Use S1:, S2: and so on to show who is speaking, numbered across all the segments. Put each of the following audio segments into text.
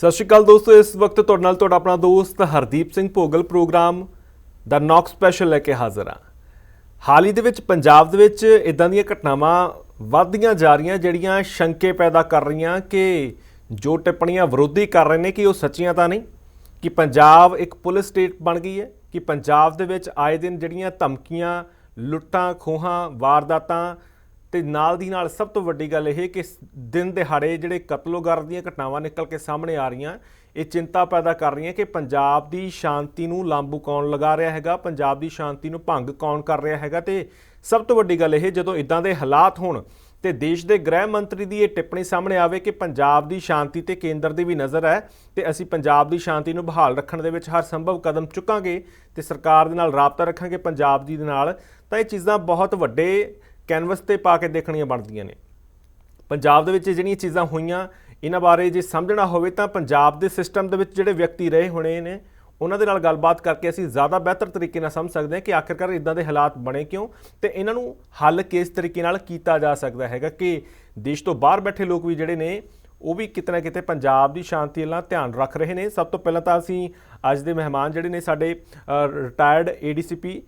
S1: ਸਤਿ ਸ਼੍ਰੀ ਅਕਾਲ ਦੋਸਤੋ, ਇਸ ਵਕਤ ਤੁਹਾਡੇ ਨਾਲ ਤੁਹਾਡਾ ਆਪਣਾ ਦੋਸਤ ਹਰਦੀਪ ਸਿੰਘ ਭੋਗਲ ਪ੍ਰੋਗਰਾਮ ਦਾ ਨੌਕ ਸਪੈਸ਼ਲ ਲੈ ਕੇ ਹਾਜ਼ਰ ਹਾਂ। ਹਾਲ ਹੀ ਦੇ ਵਿੱਚ ਪੰਜਾਬ ਦੇ ਵਿੱਚ ਇਦਾਂ ਦੀਆਂ ਘਟਨਾਵਾਂ ਵੱਧਦੀਆਂ ਜਾ ਰਹੀਆਂ, ਜਿਹੜੀਆਂ ਸ਼ੰਕੇ ਪੈਦਾ ਕਰ ਰਹੀਆਂ ਕਿ ਜੋ ਟਿੱਪਣੀਆਂ ਵਿਰੋਧੀ ਕਰ ਰਹੇ ਨੇ, ਕਿ ਉਹ ਸੱਚੀਆਂ ਤਾਂ ਨਹੀਂ, ਕਿ ਪੰਜਾਬ ਇੱਕ ਪੁਲਿਸ ਸਟੇਟ ਬਣ ਗਈ ਹੈ, ਕਿ ਪੰਜਾਬ ਦੇ ਵਿੱਚ ਆਏ ਦਿਨ ਜਿਹੜੀਆਂ ਧਮਕੀਆਂ, ਲੁੱਟਾਂ, ਖੋਹਾਂ, ਵਾਰਦਾਤਾਂ ਤੇ ਨਾਲ ਦੀ ਨਾਲ ਸਭ ਤੋਂ ਵੱਡੀ ਗੱਲ ਇਹ ਕਿ ਦਿਨ ਦਿਹਾੜੇ ਜਿਹੜੇ ਕਤਲੋਗਰ ਦੀਆਂ ਘਟਨਾਵਾਂ ਨਿਕਲ ਕੇ ਸਾਹਮਣੇ ਆ ਰਹੀਆਂ, ਇਹ ਚਿੰਤਾ ਪੈਦਾ ਕਰ ਰਹੀਆਂ ਕਿ ਪੰਜਾਬ ਦੀ ਸ਼ਾਂਤੀ ਨੂੰ ਲਾਂਬੂ ਕੌਣ ਲਗਾ ਰਿਹਾ ਹੈਗਾ, ਪੰਜਾਬ ਦੀ ਸ਼ਾਂਤੀ ਨੂੰ ਭੰਗ ਕੌਣ ਕਰ ਰਿਹਾ ਹੈਗਾ ਤੇ ਸਭ ਤੋਂ ਵੱਡੀ ਗੱਲ ਇਹ ਜਦੋਂ ਇਦਾਂ ਦੇ ਹਾਲਾਤ ਹੋਣ ਤੇ ਦੇਸ਼ ਦੇ ਗ੍ਰਹਿ ਮੰਤਰੀ ਦੀ ਇਹ ਟਿੱਪਣੀ ਸਾਹਮਣੇ ਆਵੇ ਕਿ ਪੰਜਾਬ ਦੀ ਸ਼ਾਂਤੀ ਤੇ ਕੇਂਦਰ ਦੀ ਵੀ ਨਜ਼ਰ ਹੈ ਤੇ ਅਸੀਂ ਪੰਜਾਬ ਦੀ ਸ਼ਾਂਤੀ ਨੂੰ ਬਹਾਲ ਰੱਖਣ ਦੇ ਵਿੱਚ ਹਰ ਸੰਭਵ ਕਦਮ ਚੁੱਕਾਂਗੇ ਤੇ ਸਰਕਾਰ ਦੇ ਨਾਲ ਰਾਬਤਾ ਰੱਖਾਂਗੇ ਪੰਜਾਬ ਦੀ ਦੇ ਨਾਲ, ਤਾਂ ਇਹ ਚੀਜ਼ਾਂ ਬਹੁਤ ਵੱਡੇ ਕੈਨਵਸ ਤੇ ਪਾ ਕੇ ਦੇਖਣੀਆਂ ਬਣਦੀਆਂ ਨੇ। ਪੰਜਾਬ ਦੇ ਵਿੱਚ ਜਿਹੜੀਆਂ ਚੀਜ਼ਾਂ ਹੋਈਆਂ, ਇਹਨਾਂ ਬਾਰੇ ਜੇ ਸਮਝਣਾ ਹੋਵੇ ਤਾਂ ਪੰਜਾਬ ਦੇ ਸਿਸਟਮ ਦੇ ਵਿੱਚ ਜਿਹੜੇ ਵਿਅਕਤੀ ਰਹੇ ਹੋਣੇ ਨੇ, ਉਹਨਾਂ ਦੇ ਨਾਲ ਗੱਲਬਾਤ ਕਰਕੇ ਅਸੀਂ ਜ਼ਿਆਦਾ ਬਿਹਤਰ ਤਰੀਕੇ ਨਾਲ ਸਮਝ ਸਕਦੇ ਹਾਂ ਕਿ ਆਖਿਰਕਾਰ ਇਦਾਂ ਦੇ ਹਾਲਾਤ ਬਣੇ ਕਿਉਂ ਤੇ ਇਹਨਾਂ ਨੂੰ ਹੱਲ ਕਿਸ ਤਰੀਕੇ ਨਾਲ ਕੀਤਾ ਜਾ ਸਕਦਾ ਹੈਗਾ ਕਿ ਦੇਸ਼ ਤੋਂ ਬਾਹਰ ਬੈਠੇ ਲੋਕ ਵੀ ਜਿਹੜੇ ਨੇ, ਉਹ ਵੀ ਕਿਤੇ ਨਾ ਕਿਤੇ ਪੰਜਾਬ ਦੀ ਸ਼ਾਂਤੀ ਨਾਲ ਧਿਆਨ ਰੱਖ ਰਹੇ ਨੇ। ਸਭ ਤੋਂ ਪਹਿਲਾਂ ਤਾਂ ਅਸੀਂ ਅੱਜ ਦੇ ਮਹਿਮਾਨ ਜਿਹੜੇ ਨੇ ਸਾਡੇ ਰਿਟਾਇਰਡ ਏਡੀਸੀਪੀ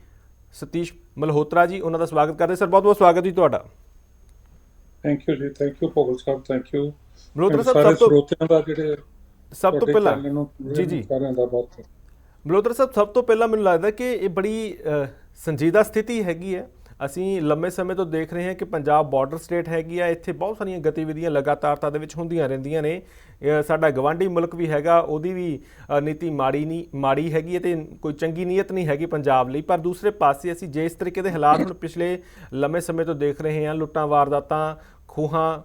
S1: ਸਤੀਸ਼ ਮਲਹੋਤਰਾ ਜੀ ਉਹਨਾਂ ਦਾ ਸਵਾਗਤ ਕਰਦੇ ਸਰ ਬਹੁਤ ਬਹੁਤ ਸਵਾਗਤ ਜੀ ਤੁਹਾਡਾ।
S2: ਥੈਂਕ ਯੂ ਜੀ ਥੈਂਕ ਯੂ ਭੋਗਲ ਸਾਹਿਬ ਥੈਂਕ ਯੂ
S1: ਮਲਹੋਤਰਾ ਸਾਹਿਬ ਸਭ ਤੋਂ
S2: ਸਰੋਤਿਆਂ ਦਾ ਜਿਹੜੇ
S1: ਸਭ ਤੋਂ ਪਹਿਲਾਂ ਜੀ ਜੀ।
S2: ਸਾਰਿਆਂ ਦਾ ਬਹੁਤ
S1: ਮਲਹੋਤਰਾ ਸਾਹਿਬ ਸਭ ਤੋਂ ਪਹਿਲਾਂ ਮੈਨੂੰ ਲੱਗਦਾ ਕਿ ਇਹ ਬੜੀ ਸੰਜੀਦਾ ਸਥਿਤੀ ਹੈਗੀ ਹੈ। ਅਸੀਂ ਲੰਮੇ ਸਮੇਂ ਤੋਂ ਦੇਖ ਰਹੇ ਹਾਂ ਕਿ ਪੰਜਾਬ ਬਾਰਡਰ ਸਟੇਟ ਹੈਗੀ ਆ, ਇੱਥੇ ਬਹੁਤ ਸਾਰੀਆਂ ਗਤੀਵਿਧੀਆਂ ਲਗਾਤਾਰਤਾ ਦੇ ਵਿੱਚ ਹੁੰਦੀਆਂ ਰਹਿੰਦੀਆਂ ਨੇ। ਸਾਡਾ ਗਵਾਂਢੀ ਮੁਲਕ ਵੀ ਹੈਗਾ, ਉਹਦੀ ਵੀ ਨੀਤੀ ਮਾੜੀ ਨਹੀਂ ਮਾੜੀ ਹੈਗੀ ਹੈ ਤੇ ਕੋਈ ਚੰਗੀ ਨੀਅਤ ਨਹੀਂ ਹੈਗੀ ਪੰਜਾਬ ਲਈ। ਪਰ ਦੂਸਰੇ ਪਾਸੇ ਅਸੀਂ ਜੇ ਇਸ ਤਰੀਕੇ ਦੇ ਹਾਲਾਤ ਹੁਣ ਪਿਛਲੇ ਲੰਮੇ ਸਮੇਂ ਤੋਂ ਦੇਖ ਰਹੇ ਹਾਂ, ਲੁੱਟਾਂ ਵਾਰਦਾਤਾਂ, ਖੂਹਾਂ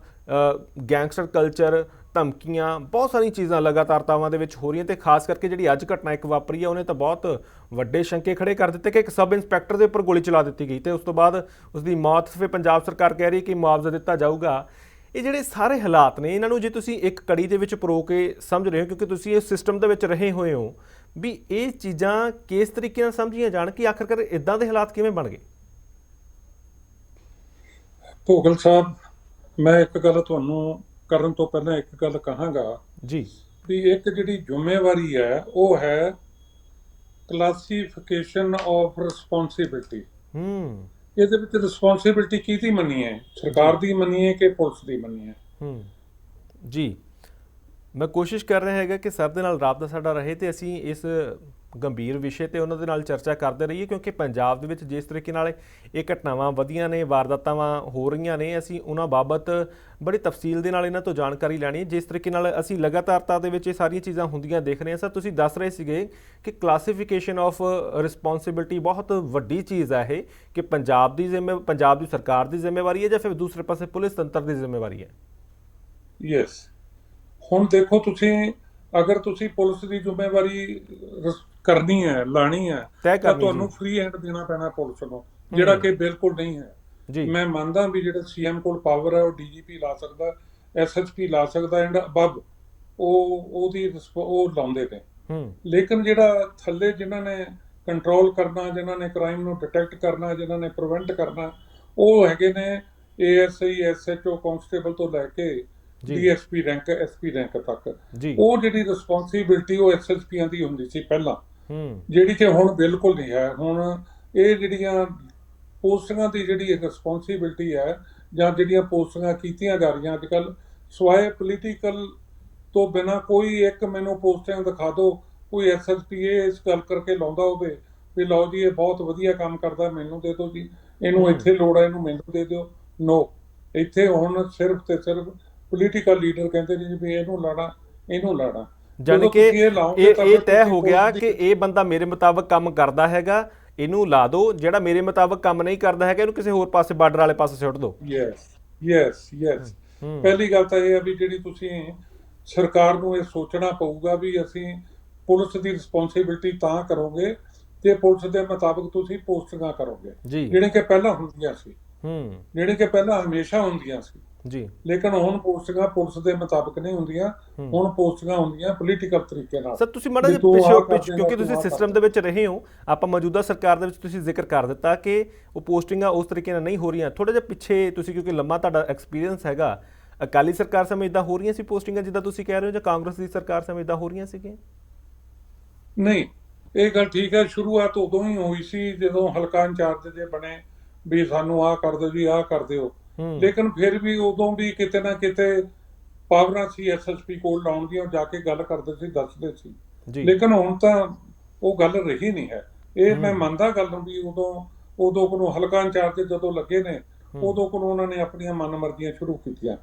S1: ਗੈਂਗਸਟਰ ਕਲਚਰ ਧਮਕੀਆਂ, ਬਹੁਤ ਸਾਰੀਆਂ ਚੀਜ਼ਾਂ ਲਗਾਤਾਰਤਾਵਾਂ ਦੇ ਵਿੱਚ ਹੋ ਰਹੀਆਂ ਤੇ ਖਾਸ ਕਰਕੇ ਜਿਹੜੀ ਅੱਜ ਘਟਨਾ ਇੱਕ ਵਾਪਰੀ ਹੈ ਉਹਨੇ ਤਾਂ ਬਹੁਤ ਵੱਡੇ ਸ਼ੰਕੇ ਖੜੇ ਕਰ ਦਿੱਤੇ ਕਿ ਇੱਕ ਸਬ ਇੰਸਪੈਕਟਰ ਦੇ ਉੱਪਰ ਗੋਲੀ ਚਲਾ ਦਿੱਤੀ ਗਈ ਤੇ ਉਸ ਤੋਂ ਬਾਅਦ ਉਸ ਦੀ ਮੌਤ ਫਿਰ ਪੰਜਾਬ ਸਰਕਾਰ ਕਹਿ ਰਹੀ ਹੈ ਕਿ ਮੁਆਵਜ਼ਾ ਦਿੱਤਾ ਜਾਊਗਾ। ਇਹ ਜਿਹੜੇ ਸਾਰੇ ਹਾਲਾਤ ਨੇ, ਇਹਨਾਂ ਨੂੰ ਜੇ ਤੁਸੀਂ ਇੱਕ ਕੜੀ ਦੇ ਵਿੱਚ ਪਰੋ ਕੇ ਸਮਝ ਰਹੇ ਹੋ, ਕਿਉਂਕਿ ਤੁਸੀਂ ਇਸ ਸਿਸਟਮ ਦੇ ਵਿੱਚ ਰਹੇ ਹੋਏ ਹੋ, ਵੀ ਇਹ ਚੀਜ਼ਾਂ ਕਿਸ ਤਰੀਕੇ ਨਾਲ ਸਮਝੀਆਂ ਜਾਣ ਕਿ ਆਖਰਕਾਰ ਇਦਾਂ ਦੇ ਹਾਲਾਤ ਕਿਵੇਂ ਬਣ ਗਏ?
S2: ਭੋਗਲ ਸਾਹਿਬ, ਮੈਂ ਇੱਕ ਗੱਲ ਤੁਹਾਨੂੰ ਕਰਨ ਤੋਂ ਪਹਿਲਾਂ ਇੱਕ ਗੱਲ ਕਹਾਂਗਾ
S1: ਜੀ।
S2: ਵੀ ਇੱਕ ਜਿਹੜੀ ਜ਼ਿੰਮੇਵਾਰੀ ਹੈ ਉਹ ਹੈ ਕਲਾਸੀਫਿਕੇਸ਼ਨ ਆਫ ਰਿਸਪੌਂਸਿਬਿਲਟੀ
S1: ਹੂੰ।
S2: ਇਹਦੇ ਵਿੱਚ ਰਿਸਪੌਂਸਿਬਿਲਟੀ ਕਿਹਦੀ ਮੰਨੀ ਹੈ? ਸਰਕਾਰ ਦੀ ਮੰਨੀ ਹੈ ਕਿ ਪੁਲਿਸ ਦੀ ਮੰਨੀ ਹੈ?
S1: ਹੂੰ। ਜੀ। ਮੈਂ ਕੋਸ਼ਿਸ਼ ਕਰ ਰਿਹਾ ਹੈਗਾ ਕਿ ਸਭ ਦੇ ਨਾਲ ਰਾਬਤਾ ਸਾਡਾ ਰਹੇ ਤੇ ਅਸੀਂ ਇਸ ਗੰਭੀਰ ਵਿਸ਼ੇ ਤੇ ਉਹਨਾਂ ਦੇ ਨਾਲ ਚਰਚਾ ਕਰਦੇ ਰਹੀਏ, ਕਿਉਂਕਿ ਪੰਜਾਬ ਦੇ ਵਿੱਚ ਜਿਸ ਤਰੀਕੇ ਨਾਲ ਇਹ ਘਟਨਾਵਾਂ ਵਧੀਆਂ ਨੇ ਵਾਰਦਾਤਾਂ ਹੋ ਰਹੀਆਂ ਨੇ, ਅਸੀਂ ਉਹਨਾਂ ਬਾਬਤ ਬੜੀ ਤਫਸੀਲ ਦੇ ਨਾਲ ਇਹਨਾਂ ਤੋਂ ਜਾਣਕਾਰੀ ਲੈਣੀ ਹੈ। ਜਿਸ ਤਰੀਕੇ ਨਾਲ ਅਸੀਂ ਲਗਾਤਾਰਤਾ ਦੇ ਵਿੱਚ ਇਹ ਸਾਰੀਆਂ ਚੀਜ਼ਾਂ ਹੁੰਦੀਆਂ ਦੇਖ ਰਹੇ ਹਾਂ। ਸਰ, ਤੁਸੀਂ ਦੱਸ ਰਹੇ ਸੀਗੇ ਕਿ ਕਲਾਸੀਫਿਕੇਸ਼ਨ ਆਫ ਰਿਸਪੌਂਸਿਬਿਲਟੀ ਬਹੁਤ ਵੱਡੀ ਚੀਜ਼ ਹੈ ਇਹ, ਕਿ ਪੰਜਾਬ ਦੀ ਜ਼ਿੰਮੇ, ਪੰਜਾਬ ਦੀ ਸਰਕਾਰ ਦੀ ਜ਼ਿੰਮੇਵਾਰੀ ਹੈ ਜਾਂ ਫਿਰ ਦੂਸਰੇ ਪਾਸੇ ਪੁਲਿਸ ਤੰਤਰ ਦੀ ਜ਼ਿੰਮੇਵਾਰੀ ਹੈ?
S2: ਯੈਸ ਹੁਣ ਦੇਖੋ ਤੁਸੀਂ, ਅਗਰ ਤੁਸੀਂ ਪੁਲਿਸ ਦੀ ਜ਼ਿੰਮੇਵਾਰੀ ਕਰਨੀ ਹੈ ਲਾਣੀ ਹੈ
S1: ਤੈਅ
S2: ਤਾਂ
S1: ਕਰਨੀ
S2: ਤੁਹਾਨੂੰ। ਫ੍ਰੀ ਹੈਂਡ ਦੇਣਾ ਪੈਣਾ ਪੁਲਿਸ ਨੂੰ ਜਿਹੜਾ ਕਿ ਬਿਲਕੁਲ ਨਹੀਂ ਹੈ।
S1: ਜੀ।
S2: ਮੈਂ ਮੰਨਦਾ ਵੀ ਜਿਹੜਾ ਸੀਐਮ ਕੋਲ ਪਾਵਰ ਹੈ ਉਹ ਡੀਜੀਪੀ ਲਾ ਸਕਦਾ ਐਸਐਸਪੀ ਲਾ ਸਕਦਾ ਐਂਡ ਅਬਵ ਉਹ ਉਹਦੀ ਰਿਸਪ- ਉਹ ਲਾਉਂਦੇ ਨੇ
S1: ਹੂੰ।
S2: ਲੇਕਿਨ ਜਿਹੜਾ ਥੱਲੇ ਜਿਨ੍ਹਾਂ ਨੇ ਕੰਟਰੋਲ ਕਰਨਾ ਜਿਨ੍ਹਾਂ ਨੇ ਕ੍ਰਾਈਮ ਨੂੰ ਡਿਟੈਕਟ ਕਰਨਾ ਜਿਨ੍ਹਾਂ ਨੇ ਪ੍ਰੀਵੈਂਟ ਕਰਨਾ ਉਹ ਹੈਗੇ ਨੇ ਏਐਸਆਈ ਐਸਐਚਓ ਕਾਂਸਟੇਬਲ ਤੋਂ ਲੈ ਕੇ
S1: ਜੀ।
S2: ਡੀਐਸਪੀ ਰੈਂਕ ਐਸਪੀ ਰੈਂਕ ਤੱਕ।
S1: ਜੀ।
S2: ਉਹ ਜਿਹੜੀ ਰਿਸਪੌਂਸਿਬਿਲਟੀ ਉਹ ਐਸਐਸਪੀਆਂ ਦੀ ਹੁੰਦੀ ਸੀ ਪਹਿਲਾਂ।
S1: ਹੂੰ।
S2: ਜਿਹੜੀ ਕਿ ਹੁਣ ਬਿਲਕੁਲ ਨਹੀਂ ਹੈ। ਹੁਣ ਇਹ ਜਿਹੜੀਆਂ ਪੋਸਟਾਂ ਦੀ ਜਿਹੜੀ ਰਿਸਪੌਂਸਿਬਿਲਟੀ ਹੈ ਜਾਂ ਜਿਹੜੀਆਂ ਪੋਸਟਾਂ ਕੀਤੀਆਂ ਜਾ ਰਹੀਆਂ ਅੱਜਕੱਲ ਸਵਾਏ ਪੋਲੀਟੀਕਲ ਤੋਂ ਬਿਨਾ ਕੋਈ ਇੱਕ ਮੈਨੂੰ ਪੋਸਟਾਂ ਦਿਖਾ ਦਿਓ ਕੋਈ ਐਸਐਸਪੀ ਇਸ ਗੱਲ ਕਰਕੇ ਲਾਉਂਦਾ ਹੋਵੇ ਵੀ ਲਓ ਜੀ ਇਹ ਬਹੁਤ ਵਧੀਆ ਕੰਮ ਕਰਦਾ ਮੈਨੂੰ ਦੇ ਦਿਓ ਜੀ। ਇਹਨੂੰ। ਇੱਥੇ ਲੋੜ ਹੈ ਇਹਨੂੰ ਮੈਨੂੰ ਦੇ ਦਿਓ। ਨੋ ਇੱਥੇ ਹੁਣ ਸਿਰਫ ਤੇ ਸਿਰਫ ਪੋਲੀਟੀਕਲ ਲੀਡਰ ਕਹਿੰਦੇ ਨੇ ਜੀ ਵੀ ਇਹਨੂੰ ਲਾਣਾ ਇਹਨੂੰ ਲਾਣਾ ਜਦੋਂ
S1: ਕਿ
S2: ਇਹ
S1: ਇਹ
S2: ਤਾਂ
S1: ਤੈਅ ਹੋ ਗਿਆ ਕਿ ਇਹ ਬੰਦਾ ਮੇਰੇ ਮੁਤਾਬਕ ਕੰਮ ਕਰਦਾ ਹੈਗਾ ਇਹਨੂੰ ਲਾ ਦਿਓ ਜਿਹੜਾ ਮੇਰੇ ਮੁਤਾਬਕ ਕੰਮ ਨਹੀਂ ਕਰਦਾ ਹੈਗਾ ਇਹਨੂੰ ਕਿਸੇ ਹੋਰ ਪਾਸੇ ਬਾਰਡਰ ਵਾਲੇ ਪਾਸੇ ਸੁੱਟ ਦਿਓ
S2: ਯੈਸ ਯੈਸ ਯੈਸ ਪਹਿਲੀ ਗੱਲ ਤਾਂ ਇਹ ਹੈ ਵੀ ਜਿਹੜੀ ਤੁਸੀਂ ਸਰਕਾਰ ਨੂੰ ਇਹ ਸੋਚਣਾ ਪਊਗਾ ਵੀ ਅਸੀਂ ਪੁਲਿਸ ਦੀ ਰਿਸਪੌਂਸਿਬਿਲਟੀ ਤਾਂ ਕਰੋਗੇ ਜੇ ਪੁਲਿਸ ਦੇ ਮੁਤਾਬਕ ਤੁਸੀਂ ਪੋਸਟਿੰਗਾਂ ਕਰੋਗੇ। ਜਿਹੜੇ ਕਿ ਪਹਿਲਾਂ ਹੁੰਦੀਆਂ ਸੀ।
S1: ਹੂੰ।
S2: ਜਿਹੜੇ ਕਿ ਪਹਿਲਾਂ ਹਮੇਸ਼ਾ ਹੁੰਦੀਆਂ ਸੀ।
S1: ਜੀ।
S2: ਲੇਕਿਨ ਹੁਣ ਪੋਸਟਿੰਗਾਂ ਪੁਲਿਸ ਦੇ ਮੁਤਾਬਕ ਨਹੀਂ ਹੁੰਦੀਆਂ। ਹੁਣ ਪੋਸਟਿੰਗਾਂ ਹੁੰਦੀਆਂ ਪੋਲੀਟੀਕਲ ਤਰੀਕੇ ਨਾਲ।
S1: ਸਰ ਤੁਸੀਂ ਮਾੜਾ ਜਿਹਾ ਪਿੱਛੇ ਪਿੱਛੇ- ਕਿਉਂਕਿ ਤੁਸੀਂ ਸਿਸਟਮ ਦੇ ਵਿੱਚ ਰਹੇ ਹੋ ਆਪਾਂ ਮੌਜੂਦਾ ਸਰਕਾਰ ਦੇ ਵਿੱਚ ਤੁਸੀਂ ਜ਼ਿਕਰ ਕਰ ਦਿੱਤਾ ਕਿ ਉਹ ਪੋਸਟਿੰਗਾਂ ਉਸ ਤਰੀਕੇ ਨਾਲ ਨਹੀਂ ਹੋ ਰਹੀਆਂ। ਥੋੜਾ ਜਿਹਾ ਪਿੱਛੇ ਤੁਸੀਂ ਕਿਉਂਕਿ ਲੰਮਾ ਤੁਹਾਡਾ ਐਕਸਪੀਰੀਅੰਸ ਹੈਗਾ ਅਕਾਲੀ ਸਰਕਾਰ ਸਮੇਂ ਇਦਾਂ ਹੋ ਰਹੀਆਂ ਸੀ ਪੋਸਟਿੰਗਾਂ ਜਿੱਦਾਂ ਤੁਸੀਂ ਕਹਿ ਰਹੇ ਹੋ ਜਾਂ ਕਾਂਗਰਸ ਦੀ ਸਰਕਾਰ ਸਮੇਂ ਇਦਾਂ ਹੋ ਰਹੀਆਂ ਸੀਗੀਆਂ?
S2: ਨਹੀਂ ਇਹ ਗੱਲ ਠੀਕ ਹੈ। ਸ਼ੁਰੂਆਤ ਉਦੋਂ ਹੀ ਹੋਈ ਸੀ ਜਦੋਂ ਹਲਕਾ ਇੰਚਾਰਜ ਜੇ ਬਣੇ ਵੀ ਸਾਨੂੰ ਆਹ ਕਰ ਦਿਓ ਜੀ ਆਹ ਕਰ ਦਿਓ। ਲੇਕਿਨ ਫਿਰ ਵੀ ਉਦੋਂ ਵੀ ਕਿਤੇ ਨਾ ਕਿਤੇ ਪਾਵਰਾਂ ਸੀ ਐਸਐਸਪੀ ਕੋਲ ਲਾਉਣ ਦੀਆਂ ਉਹ ਜਾ ਕੇ ਗੱਲ ਕਰਦੇ ਸੀ ਦੱਸਦੇ ਸੀ। ਲੇਕਿਨ ਹੁਣ ਤਾਂ ਉਹ ਗੱਲ ਰਹੀ ਨਹੀਂ ਹੈ। ਇਹ ਮੈਂ। ਮੰਨਦਾ ਗੱਲ ਨੂੰ ਵੀ ਉਦੋਂ ਉਦੋਂ ਕੋਲੋਂ ਹਲਕਾ ਇੰਚਾਰਜ ਜਦੋਂ ਲੱਗੇ ਨੇ। ਉਦੋਂ ਕੋਲੋਂ ਉਹਨਾਂ ਨੇ ਆਪਣੀਆਂ ਮਨਮਰਜ਼ੀਆਂ ਸ਼ੁਰੂ ਕੀਤੀਆਂ।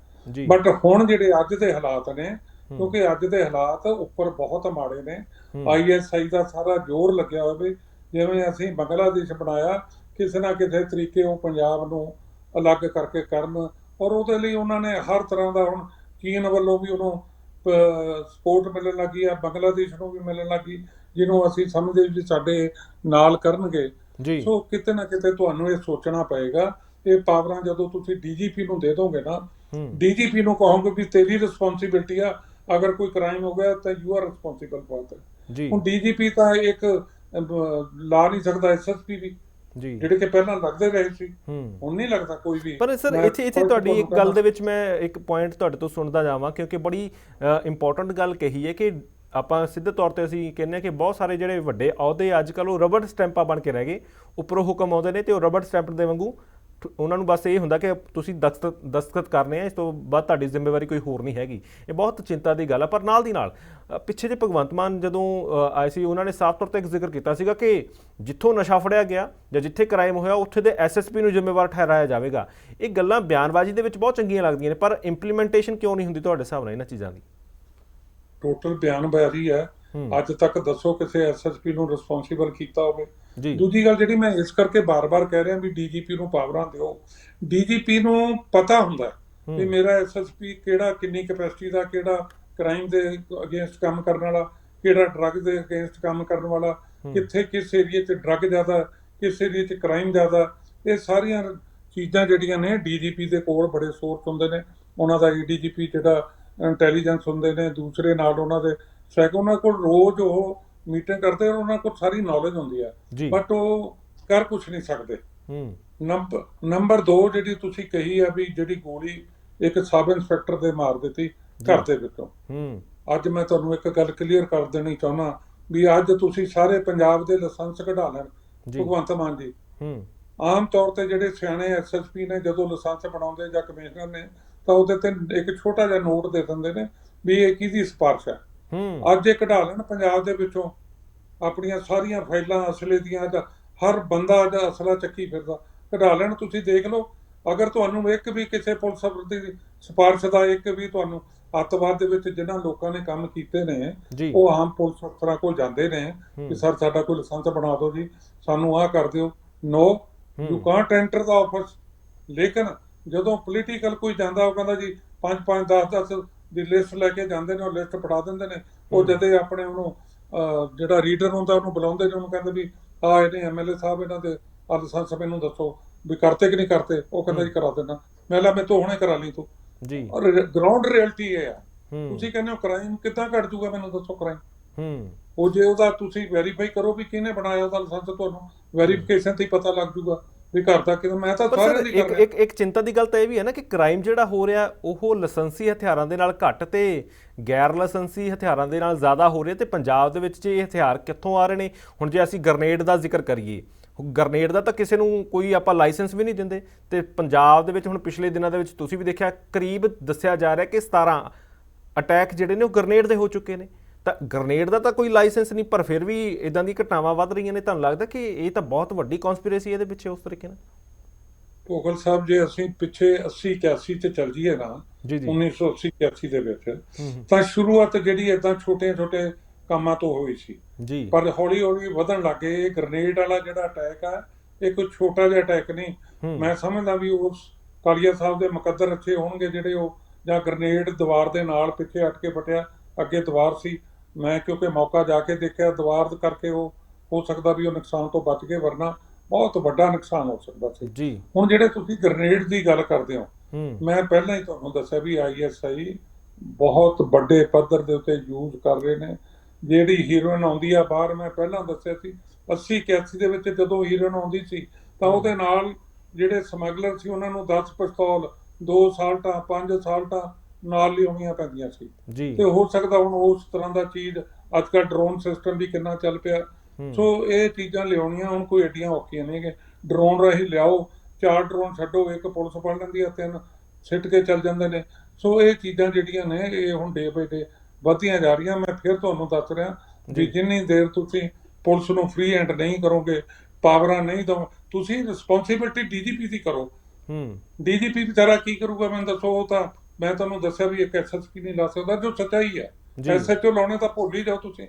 S2: ਬਟ ਹੁਣ ਜਿਹੜੇ ਅੱਜ ਦੇ ਹਾਲਾਤ ਨੇ ਕਿਉਂਕਿ ਅੱਜ ਦੇ ਹਾਲਾਤ ਉੱਪਰ ਬਹੁਤ ਮਾੜੇ ਨੇ ਆਈਐਸਆਈ ਦਾ ਸਾਰਾ ਜ਼ੋਰ ਲੱਗਿਆ ਹੋਵੇ। ਜਿਵੇਂ ਅਸੀਂ ਬੰਗਲਾਦੇਸ਼ ਬਣਾਇਆ ਕਿਸੇ ਨਾ ਕਿਸੇ ਤਰੀਕੇ ਉਹ ਪੰਜਾਬ ਨੂੰ ਅਲੱਗ ਕਰਕੇ ਕਰਨ ਔਰ ਉਹਦੇ ਲਈ ਉਹਨਾਂ ਨੇ ਹਰ ਤਰ੍ਹਾਂ ਦਾ ਹੁਣ ਚੀਨ ਵੱਲੋਂ ਵੀ ਉਹਨੂੰ ਸਪੋਰਟ ਮਿਲਣ ਲੱਗੀ ਆ ਬੰਗਲਾਦੇਸ਼ ਨੂੰ ਵੀ ਮਿਲਣ ਲੱਗੀ ਜਿਹਨੂੰ ਅਸੀਂ ਸਮਝਦੇ ਵੀ ਸਾਡੇ ਨਾਲ ਕਰਨਗੇ।
S1: ਜੀ।
S2: ਸੋ ਕਿਤੇ ਨਾ ਕਿਤੇ ਤੁਹਾਨੂੰ ਇਹ ਸੋਚਣਾ ਪਏਗਾ ਇਹ ਪਾਵਰਾਂ ਜਦੋਂ ਤੁਸੀਂ ਡੀਜੀਪੀ ਨੂੰ ਦੇ ਦੋਗੇ ਨਾ ਡੀਜੀਪੀ ਨੂੰ ਕਹੋਗੇ ਵੀ ਤੇਰੀ ਰਿਸਪੌਂਸਿਬਿਲਟੀ ਆ ਅਗਰ ਕੋਈ ਕ੍ਰਾਈਮ ਹੋ ਗਿਆ ਤਾਂ you are responsible for
S1: that
S2: ਹੁਣ ਡੀਜੀਪੀ ਤਾਂ ਇੱਕ ਲਾ ਨਹੀਂ ਸਕਦਾ ਐਸਐਸਪੀ ਵੀ।
S1: ਜੀ।
S2: ਜਿਹੜੇ ਕਿ ਪਹਿਲਾਂ ਲੱਗਦੇ ਰਹੇ ਸੀ ਹੁਣ ਨਹੀਂ ਲੱਗਦਾ ਕੋਈ ਵੀ।
S1: ਪਰ ਸਰ ਇੱਥੇ ਇੱਥੇ ਤੁਹਾਡੀ ਇੱਕ ਗੱਲ ਦੇ ਵਿੱਚ ਮੈਂ ਇੱਕ ਪੁਆਇੰਟ ਤੁਹਾਡੇ ਤੋਂ ਸੁਣਦਾ ਜਾਵਾਂ ਕਿਉਂਕਿ ਬੜੀ ਇੰਪੋਰਟੈਂਟ ਗੱਲ ਕਹੀ ਹੈ ਕਿ ਆਪਾਂ ਸਿੱਧੇ ਤੌਰ ਤੇ ਅਸੀਂ ਕਹਿੰਦੇ ਹਾਂ ਕਿ ਬਹੁਤ ਸਾਰੇ ਜਿਹੜੇ ਵੱਡੇ ਅਹੁਦੇ ਅੱਜ ਕੱਲ ਉਹ ਰਬੜ ਸਟੈਂਪਾਂ ਬਣ ਕੇ ਰਹਿ ਗਏ। ਉੱਪਰੋਂ ਹੁਕਮ ਆਉਂਦੇ ਨੇ ਤੇ ਉਹ ਰਬੜ ਸਟੈਂਪ ਦੇ ਵਾਂਗੂ ਉਹਨਾਂ ਨੂੰ ਬਸ ਇਹ ਹੁੰਦਾ ਕਿ ਤੁਸੀਂ ਦਸਤਖਤ ਦਸਤਖਤ ਕਰਨੇ ਆ ਇਸ ਤੋਂ ਬਾਅਦ ਤੁਹਾਡੀ ਜ਼ਿੰਮੇਵਾਰੀ ਕੋਈ ਹੋਰ ਨਹੀਂ ਹੈਗੀ। ਇਹ ਬਹੁਤ ਚਿੰਤਾ ਦੀ ਗੱਲ ਹੈ ਪਰ ਨਾਲ ਦੀ ਨਾਲ ਪਿੱਛੇ ਜੇ ਭਗਵੰਤ ਮਾਨ ਜਦੋਂ ਆਏ ਸੀ ਉਹਨਾਂ ਨੇ ਸਾਫ਼ ਤੌਰ ਤੇ ਇੱਕ ਜ਼ਿਕਰ ਕੀਤਾ ਸੀਗਾ ਕਿ ਜਿੱਥੋਂ ਨਸ਼ਾ ਫੜਿਆ ਗਿਆ ਜਾਂ ਜਿੱਥੇ ਕ੍ਰਾਈਮ ਹੋਇਆ ਉੱਥੇ ਦੇ ਐਸਐਸਪੀ ਨੂੰ ਜ਼ਿੰਮੇਵਾਰ ਠਹਿਰਾਇਆ ਜਾਵੇਗਾ। ਇਹ ਗੱਲਾਂ ਬਿਆਨਬਾਜ਼ੀ ਦੇ ਵਿੱਚ ਬਹੁਤ ਚੰਗੀਆਂ ਲੱਗਦੀਆਂ ਨੇ ਪਰ ਇੰਪਲੀਮੈਂਟੇਸ਼ਨ ਕਿਉਂ ਨਹੀਂ ਹੁੰਦੀ ਤੁਹਾਡੇ ਹਿਸਾਬ ਨਾਲ ਇਹਨਾਂ ਚੀਜ਼ਾਂ ਦੀ?
S2: ਟੋਟਲ ਬਿਆਨਬਾਜ਼ੀ ਹੈ। ਅੱਜ ਤੱਕ ਦੱਸੋ ਕਿਸੇ ਐਸਐਸਪੀ ਨੂੰ ਰਿਸਪੌਂਸਿਬਲ ਕੀਤਾ ਹੋਵੇ। ਦੂਜੀ ਗੱਲ ਜਿਹੜੀ ਮੈਂ ਇਸ ਕਰਕੇ ਬਾਰ-ਬਾਰ ਕਹਿ ਰਿਹਾ ਵੀ ਡੀਜੀਪੀ ਨੂੰ ਪਾਵਰਾਂ ਦਿਓ ਡੀਜੀਪੀ ਨੂੰ ਪਤਾ ਹੁੰਦਾ ਵੀ। ਮੇਰਾ ਐਸਐਸਪੀ ਕਿਹੜਾ ਕਿੰਨੀ ਕੈਪੈਸਿਟੀ ਦਾ ਕਿਹੜਾ ਕ੍ਰਾਈਮ ਦੇ ਅਗੇਂਸਟ ਕੰਮ ਕਰਨ ਵਾਲਾ ਕਿਹੜਾ ਡਰੱਗ ਦੇ ਅਗੇਂਸਟ ਕੰਮ ਕਰਨ ਵਾਲਾ। ਕਿੱਥੇ ਕਿਸ ਏਰੀਏ 'ਚ ਡਰੱਗ ਜ਼ਿਆਦਾ ਕਿਸ ਏਰੀਏ 'ਚ ਕ੍ਰਾਈਮ ਜ਼ਿਆਦਾ ਇਹ ਸਾਰੀਆਂ ਚੀਜ਼ਾਂ ਜਿਹੜੀਆਂ ਨੇ ਡੀਜੀਪੀ ਦੇ ਕੋਲ ਬੜੇ ਸੋਰਸ ਹੁੰਦੇ ਨੇ ਉਹਨਾਂ ਦਾ ਏਡੀਜੀਪੀ ਜਿਹੜਾ ਇੰਟੈਲੀਜੈਂਸ ਹੁੰਦੇ ਨੇ ਦੂਸਰੇ ਨਾਲ ਉਹਨਾਂ ਦੇ ਸੈਕ ਉਹਨਾਂ ਕੋਲ ਰੋਜ਼ ਉਹ ਮੀਟਿੰਗ ਕਰਦੇ ਔਰ ਉਹਨਾਂ ਕੋਲ ਸਾਰੀ ਨੌਲੇਜ ਹੁੰਦੀ ਹੈ
S1: ਜੀ।
S2: ਬਟ ਉਹ ਕਰ ਕੁਝ ਨਹੀਂ ਸਕਦੇ।
S1: ਹੂੰ।
S2: ਨੰਬਰ ਨੰਬਰ 2 ਜਿਹੜੀ ਤੁਸੀਂ ਕਹੀ ਆ ਵੀ ਜਿਹੜੀ ਗੋਲੀ ਇੱਕ ਸਬ ਇੰਸਪੈਕਟਰ ਦੇ ਮਾਰ ਦਿੱਤੀ ਘਰ ਦੇ ਵਿੱਚੋਂ।
S1: ਹੂੰ।
S2: ਅੱਜ ਮੈਂ ਤੁਹਾਨੂੰ ਇੱਕ ਗੱਲ ਕਲੀਅਰ ਕਰ ਦੇਣੀ ਚਾਹੁੰਦਾ ਵੀ ਅੱਜ ਤੁਸੀਂ ਸਾਰੇ ਪੰਜਾਬ ਦੇ ਲਾਇਸੈਂਸ ਕਢਾ ਲੈਣ ਭਗਵੰਤ ਮਾਨ ਜੀ।
S1: ਹੂੰ।
S2: ਆਮ ਤੌਰ ਤੇ ਜਿਹੜੇ ਸਿਆਣੇ ਐਸਐਸਪੀ ਨੇ ਜਦੋਂ ਲਾਇਸੈਂਸ ਬਣਾਉਂਦੇ ਜਾਂ ਕਮਿਸ਼ਨਰ ਨੇ ਤਾਂ ਉਹਦੇ ਤੇ ਇੱਕ ਛੋਟਾ ਜਿਹਾ ਨੋਟ ਦੇ ਦਿੰਦੇ ਨੇ ਵੀ ਇਹ ਕਿਹਦੀ ਸਿਫਾਰਿਸ਼ ਹੈ
S1: ਹੂੰ।
S2: ਅੱਜ ਇਹ ਕਢਾ ਲੈਣ ਪੰਜਾਬ ਦੇ ਵਿੱਚੋਂ ਆਪਣੀਆਂ ਸਾਰੀਆਂ ਫਾਈਲਾਂ ਅਸਲੇ ਦੀਆਂ ਜਾਂ ਹਰ ਬੰਦਾ ਦਾ ਅਸਲਾ ਚੱਕੀ ਫਿਰਦਾ। ਕਢਾ ਲੈਣ ਤੁਸੀਂ ਦੇਖ ਲਓ ਅਗਰ ਤੁਹਾਨੂੰ ਇੱਕ ਵੀ ਕਿਸੇ ਪੁਲਿਸ ਅਫਸਰ ਦੀ ਸਿਫਾਰਿਸ਼ ਦਾ ਇੱਕ ਵੀ ਤੁਹਾਨੂੰ ਅੱਤਵਾਦ ਦੇ ਵਿੱਚ ਜਿਨ੍ਹਾਂ ਲੋਕਾਂ ਨੇ ਕੰਮ ਕੀਤੇ ਨੇ
S1: ਜੀ।
S2: ਉਹ ਆਮ ਪੁਲਿਸ ਅਫਸਰਾਂ ਕੋਲ ਜਾਂਦੇ ਨੇ ਕਿ ਸਰ ਸਾਡਾ ਕੋਈ ਲਾਇਸੈਂਸ ਬਣਾ ਦਿਓ ਜੀ ਸਾਨੂੰ ਆਹ ਕਰ ਦਿਓ। No
S1: you
S2: can't enter the office ਲੇਕਿਨ ਜਦੋਂ ਪੋਲੀਟੀਕਲ ਕੋਈ ਜਾਂਦਾ ਉਹ ਕਹਿੰਦਾ ਜੀ 5 5 10 10 ਦੀ ਲਿਸਟ ਲੈ ਕੇ ਜਾਂਦੇ ਨੇ ਉਹ ਲਿਸਟ ਫੜਾ ਦਿੰਦੇ ਨੇ। ਉਹ। ਜਦੇ ਆਪਣੇ ਉਹਨੂੰ ਜਿਹੜਾ ਰੀਡਰ ਹੁੰਦਾ ਉਹਨੂੰ ਬੁਲਾਉਂਦੇ ਨੇ ਉਹਨੂੰ ਕਹਿੰਦੇ ਵੀ ਆ ਇਹਨੇ ਐਮਐਲਏ ਸਾਹਿਬ ਇਹਨਾਂ ਦੇ ਆ ਲਾਇਸੈਂਸ ਮੈਨੂੰ ਦੱਸੋ ਵੀ ਕਰਤੇ ਕਿ ਨਹੀਂ ਕਰਤੇ? ਉਹ ਕਹਿੰਦਾ ਜੀ ਕਰਾ ਦੇਣਾ ਮੈਂ ਲਾ ਮੈਂ ਤੋਂ ਹੁਣੇ ਕਰਾ ਲਈ ਤੂੰ।
S1: ਜੀ।
S2: ਔਰ ਗਰਾਊਂਡ ਰਿਐਲਿਟੀ ਇਹ ਆ। ਤੁਸੀਂ ਕਹਿੰਦੇ ਹੋ ਕ੍ਰਾਈਮ ਕਿੱਦਾਂ ਘਟ ਜੂਗਾ? ਮੈਨੂੰ ਦੱਸੋ ਕ੍ਰਾਈਮ
S1: ਹੂੰ।
S2: ਉਹ ਜੇ ਉਹਦਾ ਤੁਸੀਂ ਵੈਰੀਫਾਈ ਕਰੋ ਵੀ ਕਿਹਨੇ ਬਣਾਇਆ ਉਹਦਾ ਲਾਇਸੈਂਸ ਤੁਹਾਨੂੰ ਵੈਰੀਫਿਕੇਸ਼ਨ ਤੇ ਹੀ ਪਤਾ ਲੱਗ ਜੂਗਾ। ਵੀ ਘਰ ਦਾ ਕਿਦੋਂ ਮੈਂ ਤਾਂ ਸਾਰਿਆਂ
S1: ਸਰ
S2: ਦੀ
S1: ਇੱਕ ਇੱਕ ਇੱਕ ਚਿੰਤਾ ਦੀ ਗੱਲ ਤਾਂ ਇਹ ਵੀ ਹੈ ਨਾ ਕਿ ਕ੍ਰਾਈਮ ਜਿਹੜਾ ਹੋ ਰਿਹਾ ਉਹ ਲਾਇਸੈਂਸੀ ਹਥਿਆਰਾਂ ਦੇ ਨਾਲ ਘੱਟ ਤੇ ਗੈਰ ਲਾਇਸੈਂਸੀ ਹਥਿਆਰਾਂ ਦੇ ਨਾਲ ਜ਼ਿਆਦਾ ਹੋ ਰਿਹਾ ਤੇ ਪੰਜਾਬ ਦੇ ਵਿੱਚ ਜੇ ਇਹ ਹਥਿਆਰ ਕਿੱਥੋਂ ਆ ਰਹੇ ਨੇ? ਹੁਣ ਜੇ ਅਸੀਂ ਗ੍ਰਨੇਡ ਦਾ ਜ਼ਿਕਰ ਕਰੀਏ ਗ੍ਰਨੇਡ ਦਾ ਤਾਂ ਕਿਸੇ ਨੂੰ ਕੋਈ ਆਪਾਂ ਲਾਇਸੈਂਸ ਵੀ ਨਹੀਂ ਦਿੰਦੇ ਤੇ ਪੰਜਾਬ ਦੇ ਵਿੱਚ ਹੁਣ ਪਿਛਲੇ ਦਿਨਾਂ ਦੇ ਵਿੱਚ ਤੁਸੀਂ ਵੀ ਦੇਖਿਆ ਕਰੀਬ ਦੱਸਿਆ ਜਾ ਰਿਹਾ ਕਿ 17 ਅਟੈਕ ਜਿਹੜੇ ਨੇ ਉਹ ਗ੍ਰਨੇਡ ਦੇ ਹੋ ਚੁੱਕੇ ਨੇ। ਤਾਂ ਗ੍ਰਨੇਡ ਦਾ ਤਾਂ ਕੋਈ ਲਾਇਸੈਂਸ ਨਹੀਂ ਪਰ ਫਿਰ ਵੀ ਇਦਾਂ ਦੀ ਘਟਨਾਵਾਂ ਵੱਧ ਰਹੀਆਂ ਨੇ ਤੁਹਾਨੂੰ ਲੱਗਦਾ ਕਿ ਇਹ ਤਾਂ ਬਹੁਤ ਵੱਡੀ ਕਨਸਪੀਰੇਸੀ ਇਹਦੇ ਪਿੱਛੇ ਉਸ ਤਰੀਕੇ ਨਾਲ?
S2: ਭੋਗਲ ਸਾਹਿਬ ਜੇ ਅਸੀਂ ਪਿੱਛੇ 80 81 ਤੇ ਚੱਲ ਜੀਏ ਨਾ
S1: ਜੀ ਜੀ।
S2: 1980 81 ਦੇ ਵਿੱਚ ਤਾਂ ਸ਼ੁਰੂਆਤ ਜਿਹੜੀ ਇਦਾਂ ਛੋਟੇ ਛੋਟੇ ਕੰਮਾਂ ਤੋਂ ਹੋਈ ਸੀ।
S1: ਜੀ।
S2: ਪਰ ਹੌਲੀ ਹੌਲੀ ਵਧਣ ਲੱਗੇ ਇਹ ਗ੍ਰਨੇਡ ਵਾਲਾ ਜਿਹੜਾ ਅਟੈਕ ਆ ਇਹ ਕੋਈ ਛੋਟਾ ਜਿਹਾ ਅਟੈਕ ਨਹੀਂ। ਮੈਂ ਸਮਝਦਾ ਵੀ ਉਸ ਕਾਲੀਆ ਸਾਹਿਬ ਦੇ ਮੁਕੱਦਰ ਅੱਛੇ ਹੋਣਗੇ ਜਿਹੜੇ ਉਹ ਜਾਂ ਗ੍ਰਨੇਡ ਦੀਵਾਰ ਦੇ ਨਾਲ ਪਿੱਛੇ ਅਟਕੇ ਫਟਿਆ ਅੱਗੇ ਦੀਵਾਰ ਸੀ। ਮੈਂ ਕਿਉਂਕਿ ਮੌਕਾ ਜਾ ਕੇ ਦੇਖਿਆ ਦੀਵਾਰ ਕਰਕੇ ਉਹ ਹੋ ਸਕਦਾ ਵੀ ਉਹ ਨੁਕਸਾਨ ਤੋਂ ਬਚ ਗਏ ਵਰਨਾ ਬਹੁਤ ਵੱਡਾ ਨੁਕਸਾਨ ਹੋ ਸਕਦਾ ਸੀ।
S1: ਜੀ।
S2: ਹੁਣ ਜਿਹੜੇ ਤੁਸੀਂ ਗ੍ਰਨੇਡ ਦੀ ਗੱਲ ਕਰਦੇ ਹੋ ਮੈਂ ਪਹਿਲਾਂ ਹੀ ਤੁਹਾਨੂੰ ਦੱਸਿਆ ਵੀ ਆਈਐਸਆਈ ਬਹੁਤ ਵੱਡੇ ਪੱਧਰ ਦੇ ਉੱਤੇ ਯੂਜ਼ ਕਰ ਰਹੇ ਨੇ। ਜਿਹੜੀ ਹੀਰੋਇਨ ਆਉਂਦੀ ਆ ਬਾਹਰ ਮੈਂ ਪਹਿਲਾਂ ਦੱਸਿਆ ਸੀ 80 81 ਦੇ ਵਿੱਚ ਜਦੋਂ ਹੀਰੋਇਨ ਆਉਂਦੀ ਸੀ ਤਾਂ ਉਹਦੇ ਨਾਲ ਜਿਹੜੇ ਸਮਗਲਰ ਸੀ ਉਹਨਾਂ ਨੂੰ 10 ਪਿਸਤੌਲ ਦੋ ਸਾਲਟਾਂ ਪੰਜ ਸਾਲਟਾਂ ਨਾਲ ਲਿਆਉਣੀਆਂ ਪੈਂਦੀਆਂ ਸੀ।
S1: ਜੀ।
S2: ਤੇ ਹੋ ਸਕਦਾ ਹੁਣ ਉਸ ਤਰ੍ਹਾਂ ਦਾ ਚੀਜ਼ ਅੱਜ ਕੱਲ੍ਹ ਡਰੋਨ ਸਿਸਟਮ ਵੀ ਕਿੰਨਾ ਚੱਲ ਪਿਆ।
S1: ਹੂੰ।
S2: ਸੋ ਇਹ ਚੀਜ਼ਾਂ ਲਿਆਉਣੀਆਂ ਹੁਣ ਕੋਈ ਏਡੀਆਂ ਔਖੀਆਂ ਨਹੀਂ ਕਿ ਡਰੋਨ ਰਾਹੀਂ ਲਿਆਓ ਚਾਰ ਡਰੋਨ ਛੱਡੋ ਇੱਕ ਪੁਲਿਸ ਫੜ ਲੈਂਦੀ ਆ ਤਿੰਨ ਸਿੱਟ ਕੇ ਚੱਲ ਜਾਂਦੇ ਨੇ। ਸੋ ਇਹ ਚੀਜ਼ਾਂ ਜਿਹੜੀਆਂ ਨੇ ਇਹ ਹੁਣ ਡੇ ਬਾਈ ਡੇ ਵਧਦੀਆਂ ਜਾ ਰਹੀਆਂ। ਮੈਂ ਫਿਰ ਤੁਹਾਨੂੰ ਦੱਸ ਰਿਹਾ ਵੀ
S1: ਜੀ।
S2: ਜਿੰਨੀ ਦੇਰ ਤੁਸੀਂ ਪੁਲਿਸ ਨੂੰ ਫ੍ਰੀ ਹੈਂਡ ਨਹੀਂ ਕਰੋਗੇ ਪਾਵਰਾਂ ਨਹੀਂ ਦੋ ਤੁਸੀਂ ਰਿਸਪੌਂਸਿਬਿਲਟੀ ਡੀਜੀਪੀ ਦੀ ਕਰੋ।
S1: ਹੂੰ।
S2: ਡੀਜੀਪੀ ਵਿਚਾਰਾ ਕੀ ਕਰੂਗਾ ਮੈਨੂੰ ਦੱਸੋ ਉਹ ਤਾਂ ਮੈਂ ਤੁਹਾਨੂੰ ਦੱਸਿਆ ਵੀ ਇੱਕ ਐਸਐਸਪੀ ਨਹੀਂ ਲਾ ਸਕਦਾ ਜੋ ਸੱਚਾਈ ਹੈ ਐਸਐਚਓ ਲਾਉਣੇ ਤਾਂ ਭੁੱਲ ਹੀ ਜਾਓ ਤੁਸੀਂ।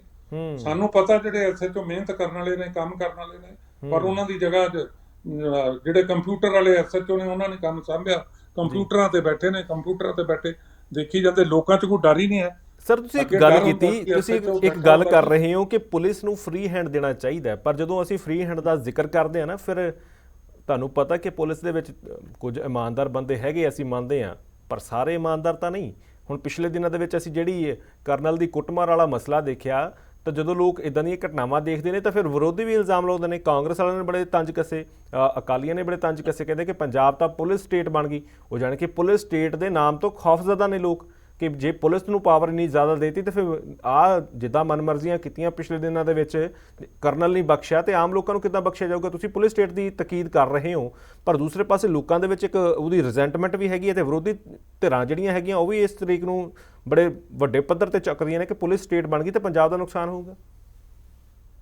S2: ਸਾਨੂੰ ਪਤਾ ਜਿਹੜੇ ਐਸਐਚਓ ਮਿਹਨਤ ਕਰਨ ਵਾਲੇ ਨੇ ਕੰਮ ਕਰਨ ਵਾਲੇ ਨੇ ਪਰ ਉਹਨਾਂ ਦੀ ਜਗ੍ਹਾ ਜਿਹੜੇ ਕੰਪਿਊਟਰ ਵਾਲੇ ਐਸਐਚਓ ਨੇ ਉਹਨਾਂ ਨੇ ਕੰਮ ਸੰਭਿਆ। ਕੰਪਿਊਟਰਾਂ ਤੇ ਬੈਠੇ ਨੇ ਕੰਪਿਊਟਰਾਂ ਤੇ ਬੈਠੇ। ਦੇਖੀ ਜਾਂਦੇ ਲੋਕਾਂ 'ਚ ਕੋਈ ਡਰ ਹੀ ਨਹੀਂ ਹੈ।
S1: ਸਰ ਤੁਸੀਂ ਇੱਕ ਗੱਲ ਕੀਤੀ ਤੁਸੀਂ ਇੱਕ ਗੱਲ ਕਰ। ਰਹੇ ਹੋ ਕਿ ਪੁਲਿਸ ਨੂੰ ਫ੍ਰੀ ਹੈਂਡ ਦੇਣਾ ਚਾਹੀਦਾ ਪਰ ਜਦੋਂ ਅਸੀਂ ਫ੍ਰੀ ਹੈਂਡ ਦਾ ਜ਼ਿਕਰ ਕਰਦੇ ਹਾਂ ਨਾ ਫਿਰ ਤੁਹਾਨੂੰ ਪਤਾ ਕਿ ਪੁਲਿਸ ਦੇ ਵਿੱਚ ਕੁਝ ਇਮਾਨਦਾਰ ਬੰਦੇ ਹੈਗੇ ਅਸੀਂ ਮੰਨਦੇ ਹਾਂ। ਪਰ ਸਾਰੇ ਇਮਾਨਦਾਰ ਤਾਂ ਨਹੀਂ। ਹੁਣ ਪਿਛਲੇ ਦਿਨਾਂ ਦੇ ਵਿੱਚ ਅਸੀਂ ਜਿਹੜੀ ਕਰਨਲ ਦੀ ਕੁੱਟਮਾਰ ਵਾਲਾ ਮਸਲਾ ਦੇਖਿਆ, ਤਾਂ ਜਦੋਂ ਲੋਕ ਇਦਾਂ ਦੀਆਂ ਘਟਨਾਵਾਂ ਦੇਖਦੇ ਨੇ, ਤਾਂ ਫਿਰ ਵਿਰੋਧੀ ਵੀ ਇਲਜ਼ਾਮ ਲਾਉਂਦੇ ਨੇ। ਕਾਂਗਰਸ ਵਾਲਿਆਂ ਨੇ ਬੜੇ ਤੰਜ ਕੱਸੇ ਅਕਾਲੀਆਂ ਨੇ ਬੜੇ ਤੰਜ ਕੱਸੇ। ਕਹਿੰਦੇ ਕਿ ਪੰਜਾਬ ਤਾਂ ਪੁਲਿਸ ਸਟੇਟ ਬਣ ਗਈ। ਉਹ ਜਾਣ ਕੇ ਪੁਲਿਸ ਸਟੇਟ ਦੇ ਨਾਮ ਤੋਂ ਖੌਫਜ਼ਦਾ ਨੇ ਲੋਕ। ਕਿ ਜੇ ਪੁਲਿਸ ਨੂੰ ਪਾਵਰ ਨਹੀਂ ਜ਼ਿਆਦਾ ਦੇਤੀ ਤੇ ਫਿਰ ਆ ਜਿੱਦਾਂ ਮਨਮਰਜ਼ੀਆਂ ਕੀਤੀਆਂ ਪਿਛਲੇ ਦਿਨਾਂ ਦੇ ਵਿੱਚ, ਕਰਨਲ ਨਹੀਂ ਬਖਸ਼ਿਆ ਤੇ ਆਮ ਲੋਕਾਂ ਨੂੰ ਕਿੱਦਾਂ ਬਖਸ਼ਿਆ ਜਾਊਗਾ? ਤੁਸੀਂ ਪੁਲਿਸ ਸਟੇਟ ਦੀ ਤਕੀਦ ਕਰ ਰਹੇ ਹੋ, ਪਰ ਦੂਸਰੇ ਪਾਸੇ ਲੋਕਾਂ ਦੇ ਵਿੱਚ ਇੱਕ ਉਹਦੀ ਰਿਜ਼ੈਂਟਮੈਂਟ ਵੀ ਹੈਗੀ ਹੈ ਤੇ ਵਿਰੋਧੀ ਧਿਰਾਂ ਜਿਹੜੀਆਂ ਹੈਗੀਆਂ ਉਹ ਵੀ ਇਸ ਤਰੀਕ ਨੂੰ ਬੜੇ ਵੱਡੇ ਪੱਧਰ ਤੇ ਚੱਕਦੀਆਂ ਨੇ ਕਿ ਪੁਲਿਸ ਸਟੇਟ ਬਣ ਗਈ ਤੇ ਪੰਜਾਬ ਦਾ ਨੁਕਸਾਨ ਹੋਊਗਾ।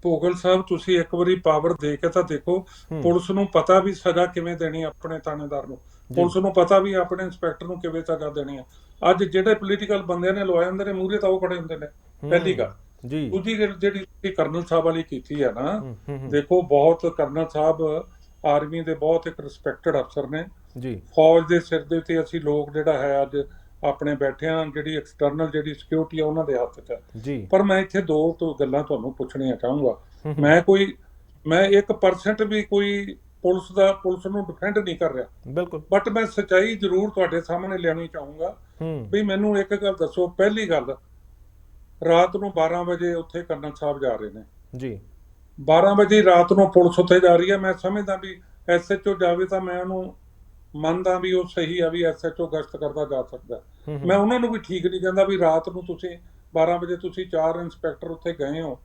S2: ਭੋਗਲ ਸਾਹਿਬ ਤੁਸੀਂ ਇੱਕ ਵਾਰੀ ਪਾਵਰ ਦੇ ਕੇ ਤਾਂ ਦੇਖੋ ਪੁਲਿਸ ਨੂੰ ਪਤਾ ਵੀ ਸਜ਼ਾ ਕਿਵੇਂ ਦੇਣੀ ਆਪਣੇ ਥਾਣੇਦਾਰ ਨੂੰ। ਪੁਲਿਸ ਨੂੰ ਪਤਾ ਵੀ ਆਪਣੇ ਇੰਸਪੈਕਟਰ ਨੂੰ ਕਿਵੇਂ ਸਜ਼ਾ ਦੇਣੀ ਆ। ਅੱਜ ਜਿਹੜੇ ਪੋਲੀਟੀਕਲ ਬੰਦੇ ਨੇ ਲਵਾਏ ਹੁੰਦੇ ਨੇ ਮੂਹਰੇ ਤਾਂ ਉਹ ਖੜੇ ਹੁੰਦੇ ਨੇ ਪਹਿਲੀ ਗੱਲ।
S1: ਜੀ।
S2: ਦੂਜੀ ਗੱਲ ਜਿਹੜੀ ਕਰਨਲ ਸਾਹਿਬ ਵਾਲੀ ਕੀਤੀ ਆ ਨਾ। ਦੇਖੋ ਬਹੁਤ ਕਰਨਲ ਸਾਹਿਬ ਆਰਮੀ ਦੇ ਬਹੁਤ ਇੱਕ ਰਿਸਪੈਕਟਡ ਅਫਸਰ ਨੇ।
S1: ਜੀ।
S2: ਫੌਜ ਦੇ ਸਿਰ ਦੇ ਉੱਤੇ ਅਸੀਂ ਲੋਕ ਜਿਹੜਾ ਹੈ ਅੱਜ ਆਪਣੇ ਬੈਠੇ ਹਾਂ ਜਿਹੜੀ ਐਕਸਟਰਨਲ ਜਿਹੜੀ ਸਿਕਿਉਰਿਟੀ ਆ ਉਹਨਾਂ ਦੇ ਹੱਥ 'ਚ। ਹੈ
S1: ਜੀ।
S2: ਪਰ ਮੈਂ ਇੱਥੇ ਦੋ ਤੋਂ ਗੱਲਾਂ ਤੁਹਾਨੂੰ ਪੁੱਛਣੀਆਂ ਚਾਹੂੰਗਾ। ਮੈਂ ਕੋਈ ਮੈਂ 1% ਵੀ ਕੋਈ ਪੁਲਿਸ ਦਾ ਪੁਲਿਸ ਨੂੰ ਡਿਫੈਂਡ ਨਹੀਂ ਕਰ ਰਿਹਾ।
S1: ਬਿਲਕੁਲ।
S2: ਬਟ ਮੈਂ ਸੱਚਾਈ ਜ਼ਰੂਰ ਤੁਹਾਡੇ ਸਾਹਮਣੇ ਲਿਆਉਣੀ ਚਾਹੂੰਗਾ ਵੀ ਮੈਨੂੰ ਇੱਕ ਗੱਲ ਦੱਸੋ ਪਹਿਲੀ ਗੱਲ ਰਾਤ ਨੂੰ 12 ਵਜੇ ਉੱਥੇ ਕਰਨਲ ਸਾਹਿਬ ਜਾ ਰਹੇ ਨੇ।
S1: ਜੀ।
S2: 12 ਵਜੇ ਰਾਤ ਨੂੰ ਪੁਲਿਸ ਉੱਥੇ ਜਾ ਰਹੀ ਹੈ। ਮੈਂ ਸਮਝਦਾ ਵੀ ਐਸਐਚਓ ਜਾਵੇ ਤਾਂ ਮੈਂ ਉਹਨੂੰ ਮੰਨਦਾ ਵੀ ਉਹ ਸਹੀ ਆ ਵੀ ਐਸਐਚਓ ਗਸ਼ਤ ਕਰਦਾ ਜਾ ਸਕਦਾ। ਮੈਂ ਉਹਨਾਂ ਨੂੰ ਵੀ ਠੀਕ ਨਹੀਂ ਕਹਿੰਦਾ ਵੀ ਰਾਤ ਨੂੰ ਤੁਸੀਂ 12 ਵਜੇ ਤੁਸੀਂ ਚਾਰ ਇੰਸਪੈਕਟਰ ਉੱਥੇ ਗਏ ਹੋ।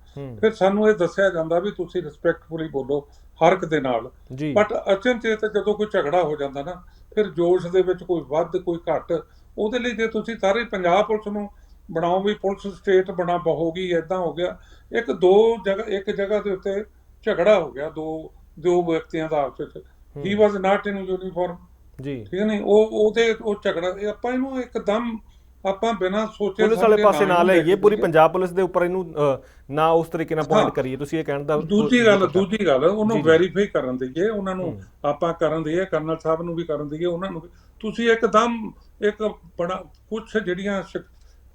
S2: ਫਿਰ ਸਾਨੂੰ ਇਹ ਦੱਸਿਆ ਜਾਂਦਾ ਵੀ ਤੁਸੀਂ ਰਿਸਪੈਕਟਫੁਲੀ ਬੋਲੋ ਹਰ ਇੱਕ ਦੇ ਨਾਲ। ਬਟ ਅਚਨਚੇਤ ਜਦੋਂ ਕੋਈ ਝਗੜਾ ਹੋ ਜਾਂਦਾ ਨਾ ਫਿਰ ਜੋਸ਼ ਦੇ ਵਿੱਚ ਕੋਈ ਵੱਧ ਕੋਈ ਘੱਟ ਉਹਦੇ ਲਈ ਜੇ ਤੁਸੀਂ ਸਾਰੇ ਪੰਜਾਬ ਪੁਲਿਸ ਨੂੰ ਬਣਾਓ ਵੀ ਪੁਲਿਸ ਸਟੇਟ ਬਣਾ ਬਹੋਗੀ ਐਦਾਂ ਹੋ ਗਿਆ। ਇੱਕ ਦੋ ਜਗ੍ਹਾ ਇੱਕ ਜਗ੍ਹਾ ਦੇ ਉੱਤੇ ਝਗੜਾ ਹੋ ਗਿਆ ਦੋ ਦੋ ਵਿਅਕਤੀਆਂ ਦਾ ਆਪਸ ਵਿੱਚ। ਹੀ। ਵਾਸ ਨਾਟ ਇਨ ਯੂਨੀਫਾਰਮ
S1: ਜੀ
S2: ਠੀਕ ਨਹੀਂ ਉਹ ਉਹਦੇ ਉਹ ਝਗੜਾ ਇਹ ਆਪਾਂ ਇਹਨੂੰ ਇੱਕਦਮ ਆਪਾਂ ਬਿਨਾਂ ਸੋਚੇ
S1: ਪੁਲਿਸ ਵਾਲੇ ਪਾਸੇ
S2: ਨਾ
S1: ਲਈਏ ਪੂਰੀ। ਪੰਜਾਬ ਪੁਲਿਸ ਦੇ ਉੱਪਰ ਇਹਨੂੰ ਨਾ ਉਸ ਤਰੀਕੇ ਨਾਲ ਪੁਆਇੰਟ। ਕਰੀਏ ਤੁਸੀਂ ਇਹ ਕਹਿਣ ਦਾ
S2: ਦੂਜੀ ਗੱਲ ਦੂਜੀ ਗੱਲ ਉਹਨੂੰ। ਵੈਰੀਫਾਈ ਕਰਨ ਦਈਏ ਉਹਨਾਂ ਨੂੰ। ਆਪਾਂ ਕਰਨ ਦਈਏ ਕਰਨਲ ਸਾਹਿਬ ਨੂੰ ਵੀ ਕਰਨ ਦਈਏ ਉਹਨਾਂ ਨੂੰ ਤੁਸੀਂ ਇੱਕਦਮ ਇੱਕ ਬੜਾ ਕੁਝ ਜਿਹੜੀਆਂ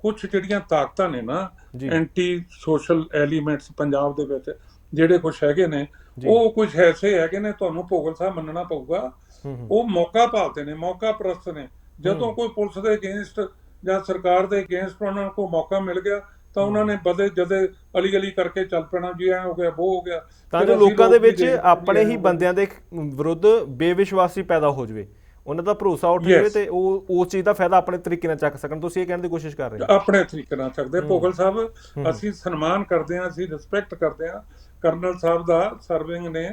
S2: ਕੁਝ ਜਿਹੜੀਆਂ ਤਾਕਤਾਂ ਨੇ ਨਾ ਐਂਟੀ ਸੋਸ਼ਲ ਐਲੀਮੈਂਟਸ ਪੰਜਾਬ ਦੇ ਵਿੱਚ ਜਿਹੜੇ ਕੁਝ ਹੈਗੇ ਨੇ। ਉਹ ਕੁਝ ਐਸੇ ਹੈਗੇ ਨੇ ਤੁਹਾਨੂੰ ਭੋਗਲ ਸਾਹਿਬ ਮੰਨਣਾ ਪਊਗਾ ਉਹ ਮੌਕਾ ਭਾਲਦੇ ਨੇ ਮੌਕਾ ਪ੍ਰਸਤ ਨੇ। ਜਦੋਂ ਕੋਈ ਪੁਲਿਸ ਦੇ ਅਗੇਂਸਟ ਜਾਂ ਸਰਕਾਰ ਦੇ ਅਗੇਂਸਟ ਉਹਨਾਂ ਨੂੰ ਕੋਈ ਮੌਕਾ ਮਿਲ ਗਿਆ ਤਾਂ ਉਹਨਾਂ ਨੇ ਬਦੇ ਜਦੇ ਅਲੀ ਅਲੀ ਕਰਕੇ ਚੱਲ ਪੈਣਾ ਜੀ ਐ ਹੋ ਗਿਆ ਉਹ ਹੋ ਗਿਆ।
S1: ਤਾਂ ਜੋ ਲੋਕਾਂ ਦੇ ਵਿੱਚ ਆਪਣੇ
S2: ਹਾਂ।
S1: ਬੰਦਿਆਂ ਦੇ ਵਿਰੁੱਧ ਬੇਵਿਸ਼ਵਾਸੀ ਪੈਦਾ ਹੋ ਜਾਵੇ। ਉਹਨਾਂ ਦਾ ਭਰੋਸਾ ਉੱਠ. ਜਾਵੇ ਤੇ ਉਹ ਉਸ ਚੀਜ਼ ਦਾ ਫਾਇਦਾ ਆਪਣੇ ਤਰੀਕੇ ਨਾਲ ਚੱਕ ਸਕਣ। ਤੁਸੀਂ ਇਹ ਕਹਿਣ ਦੀ ਕੋਸ਼ਿਸ਼ ਕਰ ਰਹੇ ਹੋ।
S2: ਆਪਣੇ ਤਰੀਕੇ ਨਾਲ ਸਕਦੇ ਭੋਗਲ ਸਾਹਿਬ ਅਸੀਂ ਸਨਮਾਨ ਕਰਦੇ ਹਾਂ ਅਸੀਂ ਰਿਸਪੈਕਟ ਕਰਦੇ ਹਾਂ। ਕਰਨਲ ਸਾਹਿਬ ਦਾ ਸਰਵਿੰਗ ਨੇ।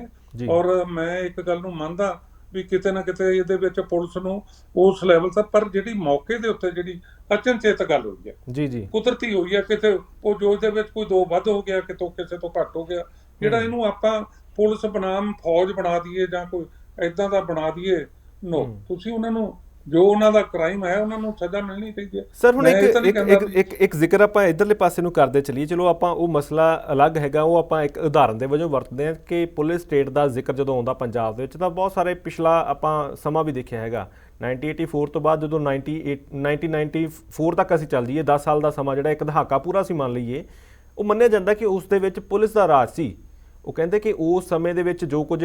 S2: ਔਰ ਮੈਂ ਇੱਕ ਗੱਲ ਨੂੰ ਮੰਨਦਾ ਵੀ ਕਿਤੇ ਨਾ ਕਿਤੇ ਇਹਦੇ ਵਿੱਚ ਪੁਲਿਸ ਨੂੰ ਉਸ ਲੈਵਲ ਤੱਕ ਪਰ ਜਿਹੜੀ ਮੌਕੇ ਦੇ ਉੱਤੇ ਜਿਹੜੀ ਅਚਨਚੇਤ ਗੱਲ ਹੋਈ ਹੈ।
S1: ਜੀ ਜੀ।
S2: ਕੁਦਰਤੀ ਹੋਈ ਹੈ ਕਿਤੇ ਉਹ ਜੋਸ਼ ਦੇ ਵਿੱਚ ਕੋਈ ਦੋ ਵੱਧ ਹੋ ਗਿਆ ਕਿਤੋਂ ਕਿਸੇ ਤੋਂ ਘੱਟ ਹੋ ਗਿਆ ਜਿਹੜਾ ਇਹਨੂੰ ਆਪਾਂ ਪੁਲਿਸ ਬਨਾਮ ਫੌਜ ਬਣਾ ਦਈਏ ਜਾਂ ਕੋਈ ਐਦਾਂ ਦਾ ਬਣਾ ਦਈਏ ਨੋ। ਤੁਸੀਂ ਉਹਨਾਂ ਨੂੰ ਜੋ ਉਹਨਾਂ ਦਾ ਕ੍ਰਾਈਮ ਹੈ ਉਹਨਾਂ ਨੂੰ ਸਜ਼ਾ ਮਿਲਣੀ ਚਾਹੀਦੀ ਹੈ।
S1: ਸਰ ਹੁਣ ਇੱਕ ਇੱਕ ਇੱਕ ਇੱਕ ਜ਼ਿਕਰ ਆਪਾਂ ਇਧਰਲੇ ਪਾਸੇ ਨੂੰ ਕਰਦੇ ਚਲੀਏ। ਚਲੋ ਆਪਾਂ ਉਹ ਮਸਲਾ ਅਲੱਗ ਹੈਗਾ ਉਹ ਆਪਾਂ ਇੱਕ ਉਦਾਹਰਨ ਦੇ ਵਜੋਂ ਵਰਤਦੇ ਹਾਂ ਕਿ ਪੁਲਿਸ ਸਟੇਟ ਦਾ ਜ਼ਿਕਰ ਜਦੋਂ ਆਉਂਦਾ ਪੰਜਾਬ ਦੇ ਵਿੱਚ ਤਾਂ ਬਹੁਤ ਸਾਰੇ ਪਿਛਲਾ ਆਪਾਂ ਸਮਾਂ ਵੀ ਦੇਖਿਆ ਹੈਗਾ। 1984 ਤੋਂ ਬਾਅਦ ਜਦੋਂ 98 1994 ਤੱਕ ਅਸੀਂ ਚੱਲ ਜਾਈਏ 10 ਸਾਲ ਦਾ ਸਮਾਂ ਜਿਹੜਾ ਇੱਕ ਦਹਾਕਾ ਪੂਰਾ ਸੀ ਮੰਨ ਲਈਏ ਉਹ ਮੰਨਿਆ ਜਾਂਦਾ ਕਿ ਉਸ ਦੇ ਵਿੱਚ ਪੁਲਿਸ ਦਾ ਰਾਜ ਸੀ। ਉਹ ਕਹਿੰਦੇ ਕਿ ਉਸ ਸਮੇਂ ਦੇ ਵਿੱਚ ਜੋ ਕੁਝ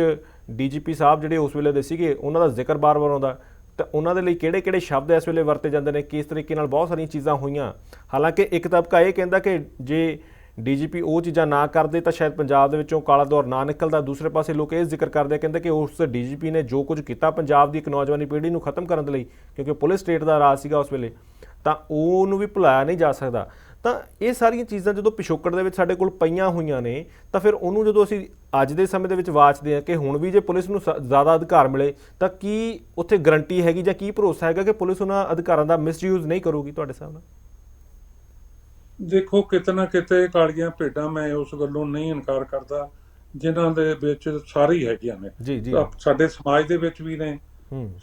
S1: ਡੀਜੀਪੀ ਸਾਹਿਬ ਜਿਹੜੇ ਉਸ ਵੇਲੇ ਦੇ ਸੀਗੇ ਉਹਨਾਂ ਦਾ ਜ਼ਿਕਰ ਬਾਰ-ਬਾਰ ਆਉਂਦਾ। ਤਾਂ ਉਹਨਾਂ ਦੇ ਲਈ ਕਿਹੜੇ-ਕਿਹੜੇ ਸ਼ਬਦ ਇਸ ਵੇਲੇ ਵਰਤੇ ਜਾਂਦੇ ਨੇ, ਕਿਸ ਤਰੀਕੇ ਨਾਲ ਬਹੁਤ ਸਾਰੀਆਂ ਚੀਜ਼ਾਂ ਹੋਈਆਂ। ਹਾਲਾਂਕਿ ਇੱਕ ਤਬਕਾ ਇਹ ਕਹਿੰਦਾ ਕਿ ਜੇ ਡੀਜੀਪੀ ਉਹ ਚੀਜ਼ਾਂ ਨਾ ਕਰਦੇ ਤਾਂ ਸ਼ਾਇਦ ਪੰਜਾਬ ਦੇ ਵਿੱਚੋਂ ਕਾਲਾ ਦੌਰ ਨਾ ਨਿਕਲਦਾ। ਦੂਸਰੇ ਪਾਸੇ ਲੋਕ ਇਹ ਜ਼ਿਕਰ ਕਰਦੇ ਕਹਿੰਦੇ ਕਿ ਉਸ ਡੀਜੀਪੀ ਨੇ ਜੋ ਕੁਝ ਕੀਤਾ ਪੰਜਾਬ ਦੀ ਇੱਕ ਨੌਜਵਾਨੀ ਪੀੜ੍ਹੀ ਨੂੰ ਖਤਮ ਕਰਨ ਦੇ ਲਈ, ਕਿਉਂਕਿ ਪੁਲਿਸ ਸਟੇਟ ਦਾ ਰਾਜ ਸੀਗਾ ਉਸ ਵੇਲੇ, ਤਾਂ ਉਹਨੂੰ ਵੀ ਭੁਲਾਇਆ ਨਹੀਂ ਜਾ ਸਕਦਾ। ਤਾਂ ਇਹ ਸਾਰੀਆਂ ਚੀਜ਼ਾਂ ਜਦੋਂ ਪਿਛੋਕੜ ਦੇ ਵਿੱਚ ਸਾਡੇ ਕੋਲ ਪਈਆਂ ਹੋਈਆਂ ਨੇ ਤਾਂ ਫਿਰ ਉਹਨੂੰ ਜਦੋਂ ਅਸੀਂ ਅੱਜ ਦੇ ਸਮੇਂ ਦੇ ਵਿੱਚ ਵਾਚਦੇ ਹਾਂ ਕਿ ਹੁਣ ਵੀ ਜੇ ਪੁਲਿਸ ਨੂੰ ਜ਼ਿਆਦਾ ਅਧਿਕਾਰ ਮਿਲੇ ਤਾਂ ਕੀ ਉੱਥੇ ਗਰੰਟੀ ਹੈਗੀ ਜਾਂ ਕੀ ਭਰੋਸਾ ਹੈਗਾ ਕਿ ਪੁਲਿਸ ਉਹਨਾਂ ਅਧਿਕਾਰਾਂ ਦਾ ਮਿਸਯੂਜ਼ ਨਹੀਂ ਕਰੂਗੀ ਤੁਹਾਡੇ ਹਿਸਾਬ ਨਾਲ?
S2: ਦੇਖੋ ਕਿਤੇ ਨਾ ਕਿਤੇ ਕਾਲੀਆਂ ਭੇਡਾਂ ਮੈਂ ਉਸ ਗੱਲੋਂ ਨਹੀਂ ਇਨਕਾਰ ਕਰਦਾ ਜਿਨ੍ਹਾਂ ਦੇ ਵਿੱਚ ਸਾਰੇ ਹੈਗੀਆਂ ਨੇ।
S1: ਜੀ ਜੀ।
S2: ਸਾਡੇ ਸਮਾਜ ਦੇ ਵਿੱਚ ਵੀ ਨੇ।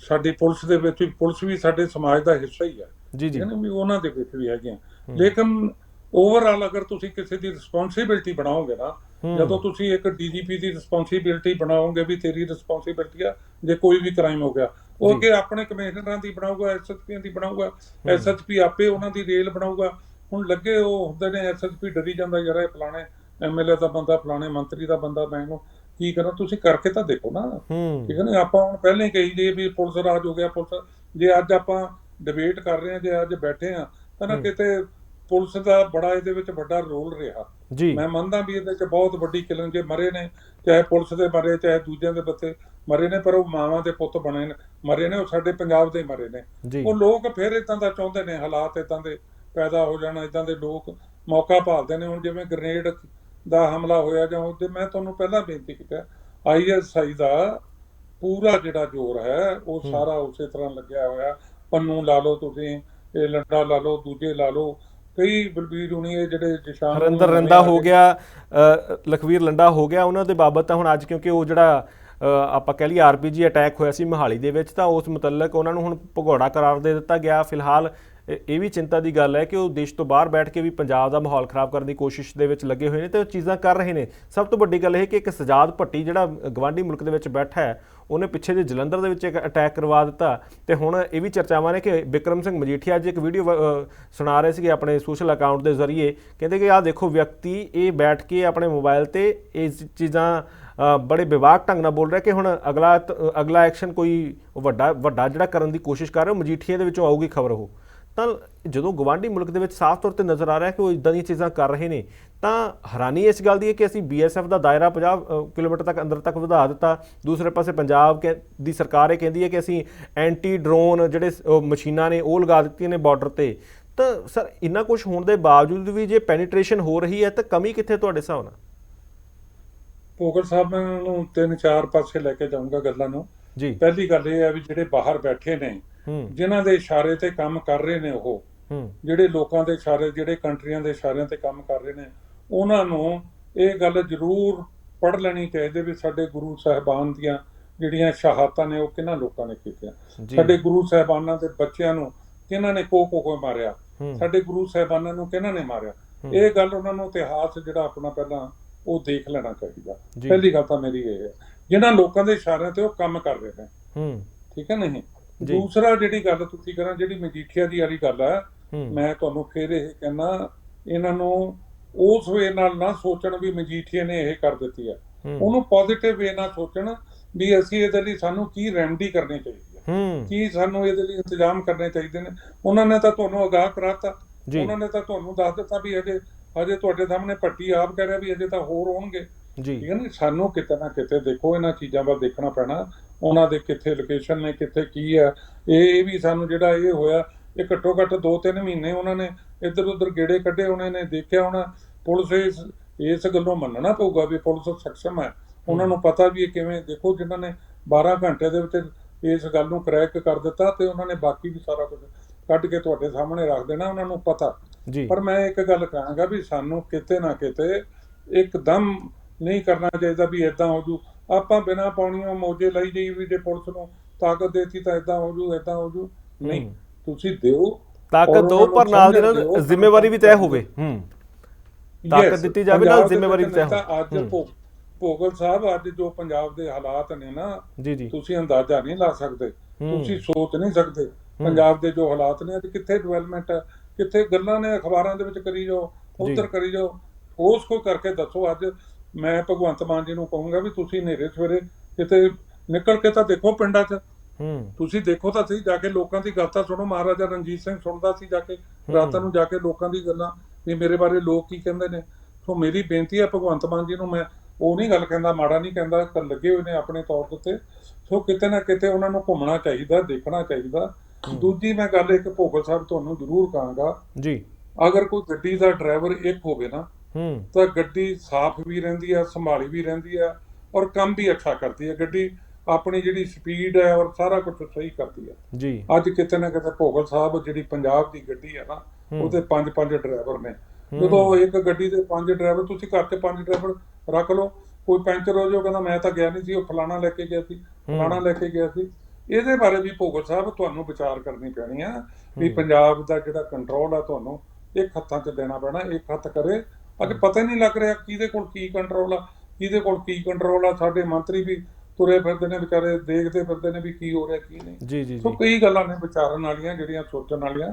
S2: ਸਾਡੀ ਪੁਲਿਸ ਦੇ ਵਿੱਚ ਵੀ ਪੁਲਿਸ ਵੀ ਸਾਡੇ ਸਮਾਜ ਦਾ ਹਿੱਸਾ ਹੀ ਹੈ
S1: ਜੀ ਜੀ।
S2: ਵੀ ਉਹਨਾਂ ਦੇ ਵਿੱਚ ਵੀ ਹੈਗੀਆਂ। ਲੇਕਿਨ ਓਵਰਆਲ ਅਗਰ ਤੁਸੀਂ ਕਿਸੇ ਦੀ ਰਿਸਪੌਂਸਿਬਿਲਟੀ ਬਣਾਓਗੇ ਨਾ। ਜਦੋਂ ਤੁਸੀਂ ਇੱਕ ਡੀਜੀਪੀ ਦੀ ਰਿਸਪੌਂਸਿਬਿਲਟੀ ਬਣਾਓਗੇ ਵੀ ਤੇਰੀ ਰਿਸਪੌਂਸਿਬਿਲਟੀ ਆ ਜੇ ਕੋਈ ਵੀ ਕ੍ਰਾਈਮ ਹੋ ਗਿਆ ਉਹ। ਕਿ ਆਪਣੇ ਕਮਿਸ਼ਨਰਾਂ ਦੀ ਬਣਾਊਗਾ ਐਸਐਸਪੀਆਂ ਦੀ ਬਣਾਊਗਾ ਐਸਐਸਪੀ ਆਪੇ ਉਹਨਾਂ ਦੀ ਰੇਲ ਬਣਾਊਗਾ। ਹੁਣ ਲੱਗੇ ਉਹ ਹੁੰਦੇ ਨੇ ਐਸਐਸਪੀ ਡਰੀ ਜਾਂਦਾ ਯਾਰ ਇਹ ਫਲਾਣੇ ਐਮਐਲਏ ਦਾ ਬੰਦਾ ਫਲਾਣੇ ਮੰਤਰੀ ਦਾ ਬੰਦਾ ਮੈਂ ਇਹਨੂੰ ਕੀ ਕਰਾਂ ਤੁਸੀਂ ਕਰਕੇ ਤਾਂ ਦੇਖੋ ਨਾ। ਠੀਕ ਹੈ ਨਾ ਆਪਾਂ ਹੁਣ ਪਹਿਲਾਂ ਹੀ ਕਹੀ ਜੇ ਵੀ ਪੁਲਿਸ ਰਾਜ ਹੋ ਗਿਆ ਪੁਲਿਸ ਜੇ ਅੱਜ ਆਪਾਂ ਡਿਬੇਟ ਕਰ ਰਹੇ ਹਾਂ ਜੇ ਅੱਜ ਬੈਠੇ ਆ ਨਾ। ਕਿਤੇ ਪੁਲਿਸ ਦਾ ਬੜਾ ਇਹਦੇ ਵਿੱਚ ਵੱਡਾ ਰੋਲ ਰਿਹਾ।
S1: ਜੀ।
S2: ਮੈਂ ਮੰਨਦਾ ਵੀ ਇਹਦੇ ਵਿੱਚ ਬਹੁਤ ਵੱਡੀ ਕਿਲਿੰਗ ਜੇ ਮਰੇ ਨੇ ਚਾਹੇ ਪੁਲਿਸ ਦੇ ਮਰੇ ਚਾਹੇ ਦੂਜਿਆਂ ਦੇ ਬੱਤੇ ਮਰੇ ਨੇ ਪਰ ਉਹ ਮਾਵਾਂ ਦੇ ਪੁੱਤ ਬਣੇ ਨੇ ਮਰੇ ਨੇ ਉਹ ਸਾਡੇ ਪੰਜਾਬ ਦੇ ਮਰੇ ਨੇ। ਉਹ ਲੋਕ ਫਿਰ ਇਦਾਂ ਦਾ ਚਾਹੁੰਦੇ ਨੇ ਹਾਲਾਤ ਇਦਾਂ ਦੇ ਪੈਦਾ ਹੋ ਜਾਣ ਇਦਾਂ ਦੇ ਲੋਕ ਮੌਕਾ ਭਾਲਦੇ ਨੇ। ਹੁਣ ਜਿਵੇਂ ਗ੍ਰੇਨੇਡ ਦਾ ਹਮਲਾ ਹੋਇਆ ਜਾਂ ਉਹਦੇ ਮੈਂ ਤੁਹਾਨੂੰ ਪਹਿਲਾਂ ਬੇਨਤੀ ਕੀਤਾ ਆਈਐਸਆਈ ਦਾ ਪੂਰਾ ਜਿਹੜਾ ਜ਼ੋਰ ਹੈ ਉਹ। ਸਾਰਾ ਉਸੇ ਤਰ੍ਹਾਂ ਲੱਗਿਆ ਹੋਇਆ। ਪੰਨੂ ਲਾ ਲਓ ਤੁਸੀਂ ਇਹ ਲੰਡਾ ਲਾ ਲਓ ਦੂਜੇ ਲਾ ਲਓ। ਕਈ ਬਲਬੀਰ ਹੁਣੀ ਇਹ ਜਿਹੜੇ ਨਿਸ਼ਾਨ
S1: ਹਰਿੰਦਰ ਰੰਦਾ ਹੋ ਗਿਆ ਲਖਵੀਰ ਲੰਡਾ ਹੋ ਗਿਆ ਉਹਨਾਂ ਦੇ ਬਾਬਤ ਤਾਂ ਹੁਣ ਅੱਜ ਕਿਉਂਕਿ ਉਹ ਜਿਹੜਾ ਆਪਾਂ ਕਹਿ ਲਈਏ ਆਰਪੀਜੀ ਅਟੈਕ ਹੋਇਆ ਸੀ ਮੋਹਾਲੀ ਦੇ ਵਿੱਚ ਤਾਂ ਉਸ ਮੁਤਲਕ ਉਹਨਾਂ ਨੂੰ ਹੁਣ ਭਗੌੜਾ ਕਰਾਰ ਦੇ ਦਿੱਤਾ ਗਿਆ। ਫਿਲਹਾਲ ਇਹ ਇਹ ਵੀ ਚਿੰਤਾ ਦੀ ਗੱਲ ਹੈ ਕਿ ਉਹ ਦੇਸ਼ ਤੋਂ ਬਾਹਰ ਬੈਠ ਕੇ ਵੀ ਪੰਜਾਬ ਦਾ ਮਾਹੌਲ ਖਰਾਬ ਕਰਨ ਦੀ ਕੋਸ਼ਿਸ਼ ਦੇ ਵਿੱਚ ਲੱਗੇ ਹੋਏ ਨੇ ਤੇ ਉਹ ਚੀਜ਼ਾਂ ਕਰ ਰਹੇ ਨੇ। ਸਭ ਤੋਂ ਵੱਡੀ ਗੱਲ ਇਹ ਕਿ ਇੱਕ ਸਜਾਦ ਭੱਟੀ ਜਿਹੜਾ ਗਵਾਂਢੀ ਮੁਲਕ ਦੇ ਵਿੱਚ ਬੈਠਾ ਹੈ ਉਹਨੇ ਪਿੱਛੇ ਜੇ ਜਲੰਧਰ ਦੇ ਵਿੱਚ ਇੱਕ ਅਟੈਕ ਕਰਵਾ ਦਿੱਤਾ ਤੇ ਹੁਣ ਇਹ ਵੀ ਚਰਚਾਵਾਂ ਨੇ ਕਿ ਬਿਕਰਮ ਸਿੰਘ ਮਜੀਠੀਆ ਅੱਜ ਇੱਕ ਵੀਡੀਓ ਸੁਣਾ ਰਹੇ ਸੀਗੇ ਆਪਣੇ ਸੋਸ਼ਲ ਅਕਾਊਂਟ ਦੇ ਜ਼ਰੀਏ। ਕਹਿੰਦੇ ਕਿ ਆਹ ਦੇਖੋ ਵਿਅਕਤੀ, ਇਹ ਬੈਠ ਕੇ ਆਪਣੇ ਮੋਬਾਈਲ ਤੇ ਇਹ ਚੀਜ਼ਾਂ ਬੜੇ ਵਿਵਾਕ ਢੰਗ ਨਾਲ ਬੋਲ ਰਿਹਾ ਕਿ ਹੁਣ ਅਗਲਾ ਅਗਲਾ ਐਕਸ਼ਨ ਕੋਈ ਵੱਡਾ ਵੱਡਾ ਜਿਹੜਾ ਕਰਨ ਦੀ ਕੋਸ਼ਿਸ਼ ਕਰ ਰਿਹਾ, ਉਹ ਮਜੀਠੀਆ ਦੇ ਵਿੱਚੋਂ ਆਊਗੀ ਖਬਰ ਉਹ। ਤਾਂ ਜਦੋਂ ਗਵਾਂਢੀ ਮੁਲਕ ਦੇ ਵਿੱਚ ਸਾਫ਼ ਤੌਰ ਤੇ ਨਜ਼ਰ ਆ ਰਿਹਾ ਕਿ ਉਹ ਇਦਾਂ ਦੀਆਂ ਚੀਜ਼ਾਂ ਕਰ ਰਹੇ ਨੇ ਤਾਂ ਹੈਰਾਨੀ ਇਸ ਗੱਲ ਦੀ ਹੈ ਕਿ ਅਸੀਂ ਬੀਐਸਐਫ ਦਾ ਦਾਇਰਾ 50 ਅ, ਕਿਲੋਮੀਟਰ ਤੱਕ ਅੰਦਰ ਤੱਕ ਵਧਾ ਦਿੱਤਾ। ਦੂਸਰੇ ਪਾਸੇ ਪੰਜਾਬ ਦੀ ਸਰਕਾਰ ਇਹ ਕਹਿੰਦੀ ਹੈ ਕਿ ਅਸੀਂ ਐਂਟੀ ਡਰੋਨ ਜਿਹੜੇ ਮਸ਼ੀਨਾਂ ਨੇ ਉਹ ਲਗਾ ਦਿੱਤੀਆਂ ਨੇ ਬਾਰਡਰ ਤੇ। ਤਾਂ ਸਰ ਇੰਨਾ ਕੁਝ ਹੋਣ ਦੇ ਬਾਵਜੂਦ ਵੀ ਜੇ ਪੈਨੀਟ੍ਰੇਸ਼ਨ ਹੋ ਰਹੀ ਹੈ ਤਾਂ ਕਮੀ ਕਿੱਥੇ ਤੁਹਾਡੇ ਹਿਸਾਬ ਨਾਲ?
S2: ਭੋਗਲ ਸਾਹਿਬ ਮੈਂ ਨੂੰ ਤਿੰਨ ਚਾਰ ਪਾਸੇ ਲੈ ਕੇ ਜਾਊਂਗਾ ਗੱਲਾਂ ਨੂੰ।
S1: ਜੀ।
S2: ਪਹਿਲੀ ਗੱਲ ਇਹ ਹੈ ਵੀ ਜਿਹੜੇ ਬਾਹਰ ਬੈਠੇ ਨੇ ਜਿਨ੍ਹਾਂ ਦੇ ਇਸ਼ਾਰੇ ਤੇ ਕੰਮ ਕਰ ਰਹੇ ਨੇ ਉਹ ਜਿਹੜੇ ਲੋਕਾਂ ਦੇ ਇਸ਼ਾਰੇ ਜਿਹੜੇ ਕੰਟਰੀਆਂ ਦੇ ਇਸ਼ਾਰਿਆਂ ਤੇ ਕੰਮ ਕਰ ਰਹੇ ਨੇ ਉਹਨਾਂ ਨੂੰ ਇਹ ਗੱਲ ਜ਼ਰੂਰ ਪੜ੍ਹ ਲੈਣੀ ਚਾਹੀਦੀ ਵੀ ਸਾਡੇ ਗੁਰੂ ਸਾਹਿਬਾਨ ਦੀਆਂ ਜਿਹੜੀਆਂ ਸ਼ਹਾਦਤਾਂ ਨੇ ਉਹ ਕਿਹਨਾਂ ਲੋਕਾਂ ਨੇ ਕੀਤੀਆਂ। ਸਾਡੇ ਗੁਰੂ ਸਾਹਿਬਾਨਾਂ ਦੇ ਬੱਚਿਆਂ ਨੂੰ ਕਿਹਨਾਂ ਨੇ ਕੋ ਕੋ ਕੋ ਮਾਰਿਆ? ਸਾਡੇ ਗੁਰੂ ਸਾਹਿਬਾਨਾਂ ਨੂੰ ਕਿਹਨਾਂ ਨੇ ਮਾਰਿਆ। ਇਹ ਗੱਲ ਉਹਨਾਂ ਨੂੰ ਇਤਿਹਾਸ ਜਿਹੜਾ ਆਪਣਾ ਪਹਿਲਾਂ ਉਹ ਦੇਖ ਲੈਣਾ ਚਾਹੀਦਾ। ਪਹਿਲੀ ਗੱਲ ਤਾਂ ਮੇਰੀ ਇਹ ਹੈ ਜਿਨ੍ਹਾਂ ਲੋਕਾਂ ਦੇ ਇਸ਼ਾਰਿਆਂ ਤੇ ਉਹ ਕੰਮ ਕਰ ਰਹੇ ਨੇ।
S1: ਹੂੰ।
S2: ਠੀਕ ਹੈ ਨਹੀਂ। ਦੂਸਰਾ ਜਿਹੜੀ ਗੱਲ ਤੁਸੀਂ ਕਰਾਂ ਜਿਹੜੀ ਮਜੀਠੀਆ ਦੀ ਵਾਲੀ ਗੱਲ ਹੂੰ। ਮੈਂ ਤੁਹਾਨੂੰ ਫਿਰ ਇਹ ਕਹਿਣਾ ਇਹਨਾਂ ਨੂੰ ਉਸ ਵੇ ਨਾਲ ਨਾ ਸੋਚਣ ਵੀ ਮਜੀਠੀਆ ਨੇ ਇਹ ਕਰ ਦਿੱਤੀ ਹੂੰ। ਉਹਨੂੰ ਪੋਜ਼ਿਟਿਵ ਵੇ ਨਾਲ ਸੋਚਣ ਵੀ ਅਸੀਂ ਇਹਦੇ ਲਈ ਸਾਨੂੰ ਕੀ ਰੈਮਡੀ ਕਰਨੀ ਚਾਹੀਦੀ ਹੈ। ਕੀ ਸਾਨੂੰ ਇਹਦੇ ਲਈ ਇੰਤਜ਼ਾਮ ਕਰਨੇ ਚਾਹੀਦੇ ਨੇ। ਉਹਨਾਂ ਨੇ ਤਾਂ ਤੁਹਾਨੂੰ ਅਗਾਹ ਕਰਾਤਾ। ਉਹਨਾਂ ਨੇ ਤਾਂ ਤੁਹਾਨੂੰ ਦੱਸ ਦਿੱਤਾ ਵੀ ਅਜੇ ਅਜੇ ਤੁਹਾਡੇ ਸਾਹਮਣੇ ਪੱਟੀ ਆਪ ਕਹਿ ਰਿਹਾ ਵੀ ਅਜੇ ਤਾਂ ਹੋਰ ਹੋਣਗੇ।
S1: ਜੀ।
S2: ਠੀਕ ਹੈ ਨਾ ਸਾਨੂੰ ਕਿਤੇ ਨਾ ਕਿਤੇ ਦੇਖੋ ਇਹਨਾਂ ਚੀਜ਼ਾਂ ਵੱਲ ਦੇਖਣਾ ਪੈਣਾ। ਉਹਨਾਂ ਦੇ ਕਿੱਥੇ ਲੋਕੇਸ਼ਨ ਨੇ ਕਿੱਥੇ ਕੀ ਹੈ ਇਹ ਵੀ ਸਾਨੂੰ ਜਿਹੜਾ ਇਹ ਹੋਇਆ ਇਹ ਘੱਟੋ ਘੱਟ 2-3 ਮਹੀਨੇ ਉਹਨਾਂ ਨੇ ਇੱਧਰ ਉੱਧਰ ਗੇੜੇ ਕੱਢੇ ਉਹਨਾਂ ਨੇ ਦੇਖਿਆ ਹੋਣਾ। ਪੁਲਿਸ ਇਸ ਇਸ ਗੱਲੋਂ ਮੰਨਣਾ ਪਊਗਾ ਵੀ ਪੁਲਿਸ ਸક્ષਮ ਹੈ। ਉਹਨਾਂ ਨੂੰ ਪਤਾ ਵੀ ਇਹ ਕਿਵੇਂ ਦੇਖੋ ਜਿਨ੍ਹਾਂ ਨੇ 12 ਘੰਟੇ ਦੇ ਵਿੱਚ ਇਸ ਗੱਲ ਨੂੰ ਕਰੈਕ ਕਰ ਦਿੱਤਾ ਤੇ ਉਹਨਾਂ ਨੇ ਬਾਕੀ ਵੀ ਸਾਰਾ ਕੁਝ ਕੱਢ ਕੇ ਤੁਹਾਡੇ ਸਾਹਮਣੇ ਰੱਖ ਦੇਣਾ ਉਹਨਾਂ ਨੂੰ ਪਤਾ। ਪਰ ਮੈਂ ਇੱਕ ਗੱਲ ਕਹਾਂਗਾ ਵੀ ਸਾਨੂੰ ਕਿਤੇ ਨਾ ਕਿਤੇ ਇੱਕਦਮ ਨਹੀਂ ਕਰਨਾ ਚਾਹੀਦਾ ਵੀ ਇਦਾਂ ਹੋ ਜੂ। ਆਪਾਂ ਬਿਨਾਂ ਪਾਣੀਆਂ ਮੌਜੇ ਲਈ ਜਾਈ ਵੀ ਜੇ ਪੁਲਿਸ ਨੂੰ ਤਾਕਤ ਦੇਤੀ ਤਾਂ ਇਦਾਂ ਹੋ ਜੂ ਇਦਾਂ ਹੋ ਜੂ। ਨਹੀਂ। ਤੁਸੀਂ ਦਿਓ।
S1: ਤਾਕਤ ਦੋ ਪਰ ਨਾਲ ਦੇ ਨਾਲ ਜ਼ਿੰਮੇਵਾਰੀ ਵੀ ਤੈਅ ਹੋਵੇ। ਹੂੰ। ਤਾਕਤ ਦਿੱਤੀ ਜਾਵੇ ਨਾਲ ਜ਼ਿੰਮੇਵਾਰੀ ਵੀ ਤੈਅ
S2: ਤਾਂ ਅੱਜ ਭੋਗਲ ਸਾਹਿਬ ਅੱਜ ਜੋ ਪੰਜਾਬ ਦੇ ਹਾਲਾਤ ਨੇ ਨਾ
S1: ਜੀ ਜੀ।
S2: ਤੁਸੀਂ ਅੰਦਾਜ਼ਾ ਨਹੀਂ ਲਾ ਸਕਦੇ। ਤੁਸੀਂ ਸੋਚ ਨਹੀਂ ਸਕਦੇ ਪੰਜਾਬ ਦੇ ਜੋ ਹਾਲਾਤ ਨੇ ਅੱਜ ਕਿੱਥੇ ਡਿਵੈਲਪਮੈਂਟ ਹੈ ਕਿੱਥੇ ਗੱਲਾਂ ਨੇ ਅਖਬਾਰਾਂ ਦੇ ਵਿੱਚ ਕਰੀ ਜਾਓ ਉੱਧਰ ਕਰੀ ਜਾਓ। ਉਸ ਕੋ ਕਰਕੇ ਦੱਸੋ ਅੱਜ ਮੈਂ ਭਗਵੰਤ ਮਾਨ ਜੀ ਨੂੰ ਕਹੂੰਗਾ ਵੀ ਤੁਸੀਂ ਨੇਰੇ ਸਵੇਰੇ ਕਿਤੇ ਨਿਕਲ ਕੇ ਤਾਂ ਦੇਖੋ ਪਿੰਡਾਂ 'ਚ।
S1: ਹੂੰ।
S2: ਤੁਸੀਂ ਦੇਖੋ ਤਾਂ ਸਹੀ ਜਾ ਕੇ ਲੋਕਾਂ ਦੀ ਗੱਲ ਤਾਂ ਸੁਣੋ ਮਹਾਰਾਜਾ ਰਣਜੀਤ ਸਿੰਘ ਸੁਣਦਾ ਸੀ ਜਾ ਕੇ ਰਾਤਾਂ ਨੂੰ ਜਾ ਕੇ ਲੋਕਾਂ ਦੀ ਗੱਲਾਂ ਵੀ ਮੇਰੇ ਬਾਰੇ ਲੋਕ ਕੀ ਕਹਿੰਦੇ ਨੇ। ਸੋ ਮੇਰੀ ਬੇਨਤੀ ਹੈ ਭਗਵੰਤ ਮਾਨ ਜੀ ਨੂੰ ਮੈਂ ਉਹ ਨਹੀਂ ਗੱਲ ਕਹਿੰਦਾ ਮਾੜਾ ਨਹੀਂ ਕਹਿੰਦਾ ਤਾਂ ਲੱਗੇ ਹੋਏ ਨੇ ਆਪਣੇ ਤੌਰ ਦੇ ਉੱਤੇ। ਸੋ ਕਿਤੇ ਨਾ ਕਿਤੇ ਉਹਨਾਂ ਨੂੰ ਘੁੰਮਣਾ ਚਾਹੀਦਾ ਦੇਖਣਾ ਚਾਹੀਦਾ। ਦੂਜੀ ਮੈਂ ਗੱਲ ਇੱਕ ਭੋਗਲ ਸਾਹਿਬ ਤੁਹਾਨੂੰ ਜ਼ਰੂਰ ਕਹਾਂਗਾ।
S1: ਜੀ।
S2: ਅਗਰ ਕੋਈ ਗੱਡੀ ਦਾ ਡਰਾਈਵਰ ਇੱਕ ਹੋਵੇ ਨਾ
S1: ਹੂੰ।
S2: ਤਾਂ ਗੱਡੀ ਸਾਫ਼ ਵੀ ਰਹਿੰਦੀ ਆ ਸੰਭਾਲੀ ਵੀ ਰਹਿੰਦੀ ਆ ਔਰ ਕੰਮ ਵੀ ਅੱਛਾ ਕਰਦੀ ਹੈ ਗੱਡੀ ਆਪਣੀ ਜਿਹੜੀ ਸਪੀਡ ਹੈ ਔਰ ਸਾਰਾ ਕੁਝ ਸਹੀ ਕਰਦੀ ਹੈ
S1: ਜੀ।
S2: ਅੱਜ ਕਿਤੇ ਨਾ ਕਿਤੇ ਭੋਗਲ ਸਾਹਿਬ ਜਿਹੜੀ ਪੰਜਾਬ ਦੀ ਗੱਡੀ ਹੈ ਨਾ ਉਹਦੇ ਪੰਜ ਪੰਜ ਡਰਾਈਵਰ ਨੇ। ਜਦੋਂ ਇੱਕ ਗੱਡੀ ਦੇ ਪੰਜ ਡਰਾਈਵਰ ਤੁਸੀਂ ਘਰ ਤੇ ਪੰਜ ਡਰਾਈਵਰ ਰੱਖ ਲਓ ਕੋਈ ਪੈਂਚਰ ਹੋ ਜਾਓ ਕਹਿੰਦਾ ਮੈਂ ਤਾਂ ਗਿਆ ਨਹੀਂ ਸੀ ਉਹ ਫਲਾਣਾ ਲੈ ਕੇ ਗਿਆ ਸੀ ਫਲਾਣਾ ਲੈ ਕੇ ਗਿਆ ਸੀ। ਇਹਦੇ ਬਾਰੇ ਵੀ ਭੋਗਲ ਸਾਹਿਬ ਤੁਹਾਨੂੰ ਵਿਚਾਰ ਕਰਨੀ ਪੈਣੀ ਆ ਵੀ ਪੰਜਾਬ ਦਾ ਜਿਹੜਾ ਕੰਟਰੋਲ ਆ ਤੁਹਾਨੂੰ ਇੱਕ ਹੱਥਾਂ 'ਚ ਦੇਣਾ ਪੈਣਾ ਇੱਕ ਹੱਥ ਕਰੇ ਅੱਜ ਪਤਾ ਹੀ ਨਹੀਂ ਲੱਗ ਰਿਹਾ ਕਿਹਦੇ ਕੋਲ ਕੀ ਕੰਟਰੋਲ ਆ ਕਿਹਦੇ ਕੋਲ ਕੀ ਕੰਟਰੋਲ ਆ ਸਾਡੇ ਮੰਤਰੀ ਵੀ ਤੁਰੇ ਫਿਰਦੇ ਨੇ ਵਿਚਾਰੇ ਦੇਖਦੇ ਫਿਰਦੇ ਨੇ ਵੀ ਕੀ ਹੋ ਰਿਹਾ ਕੀ ਨਹੀਂ।
S1: ਜੀ ਜੀ
S2: ਸੋ ਕਈ ਗੱਲਾਂ ਨੇ ਵਿਚਾਰਨ ਵਾਲੀਆਂ ਜਿਹੜੀਆਂ ਸੋਚਣ ਵਾਲੀਆਂ।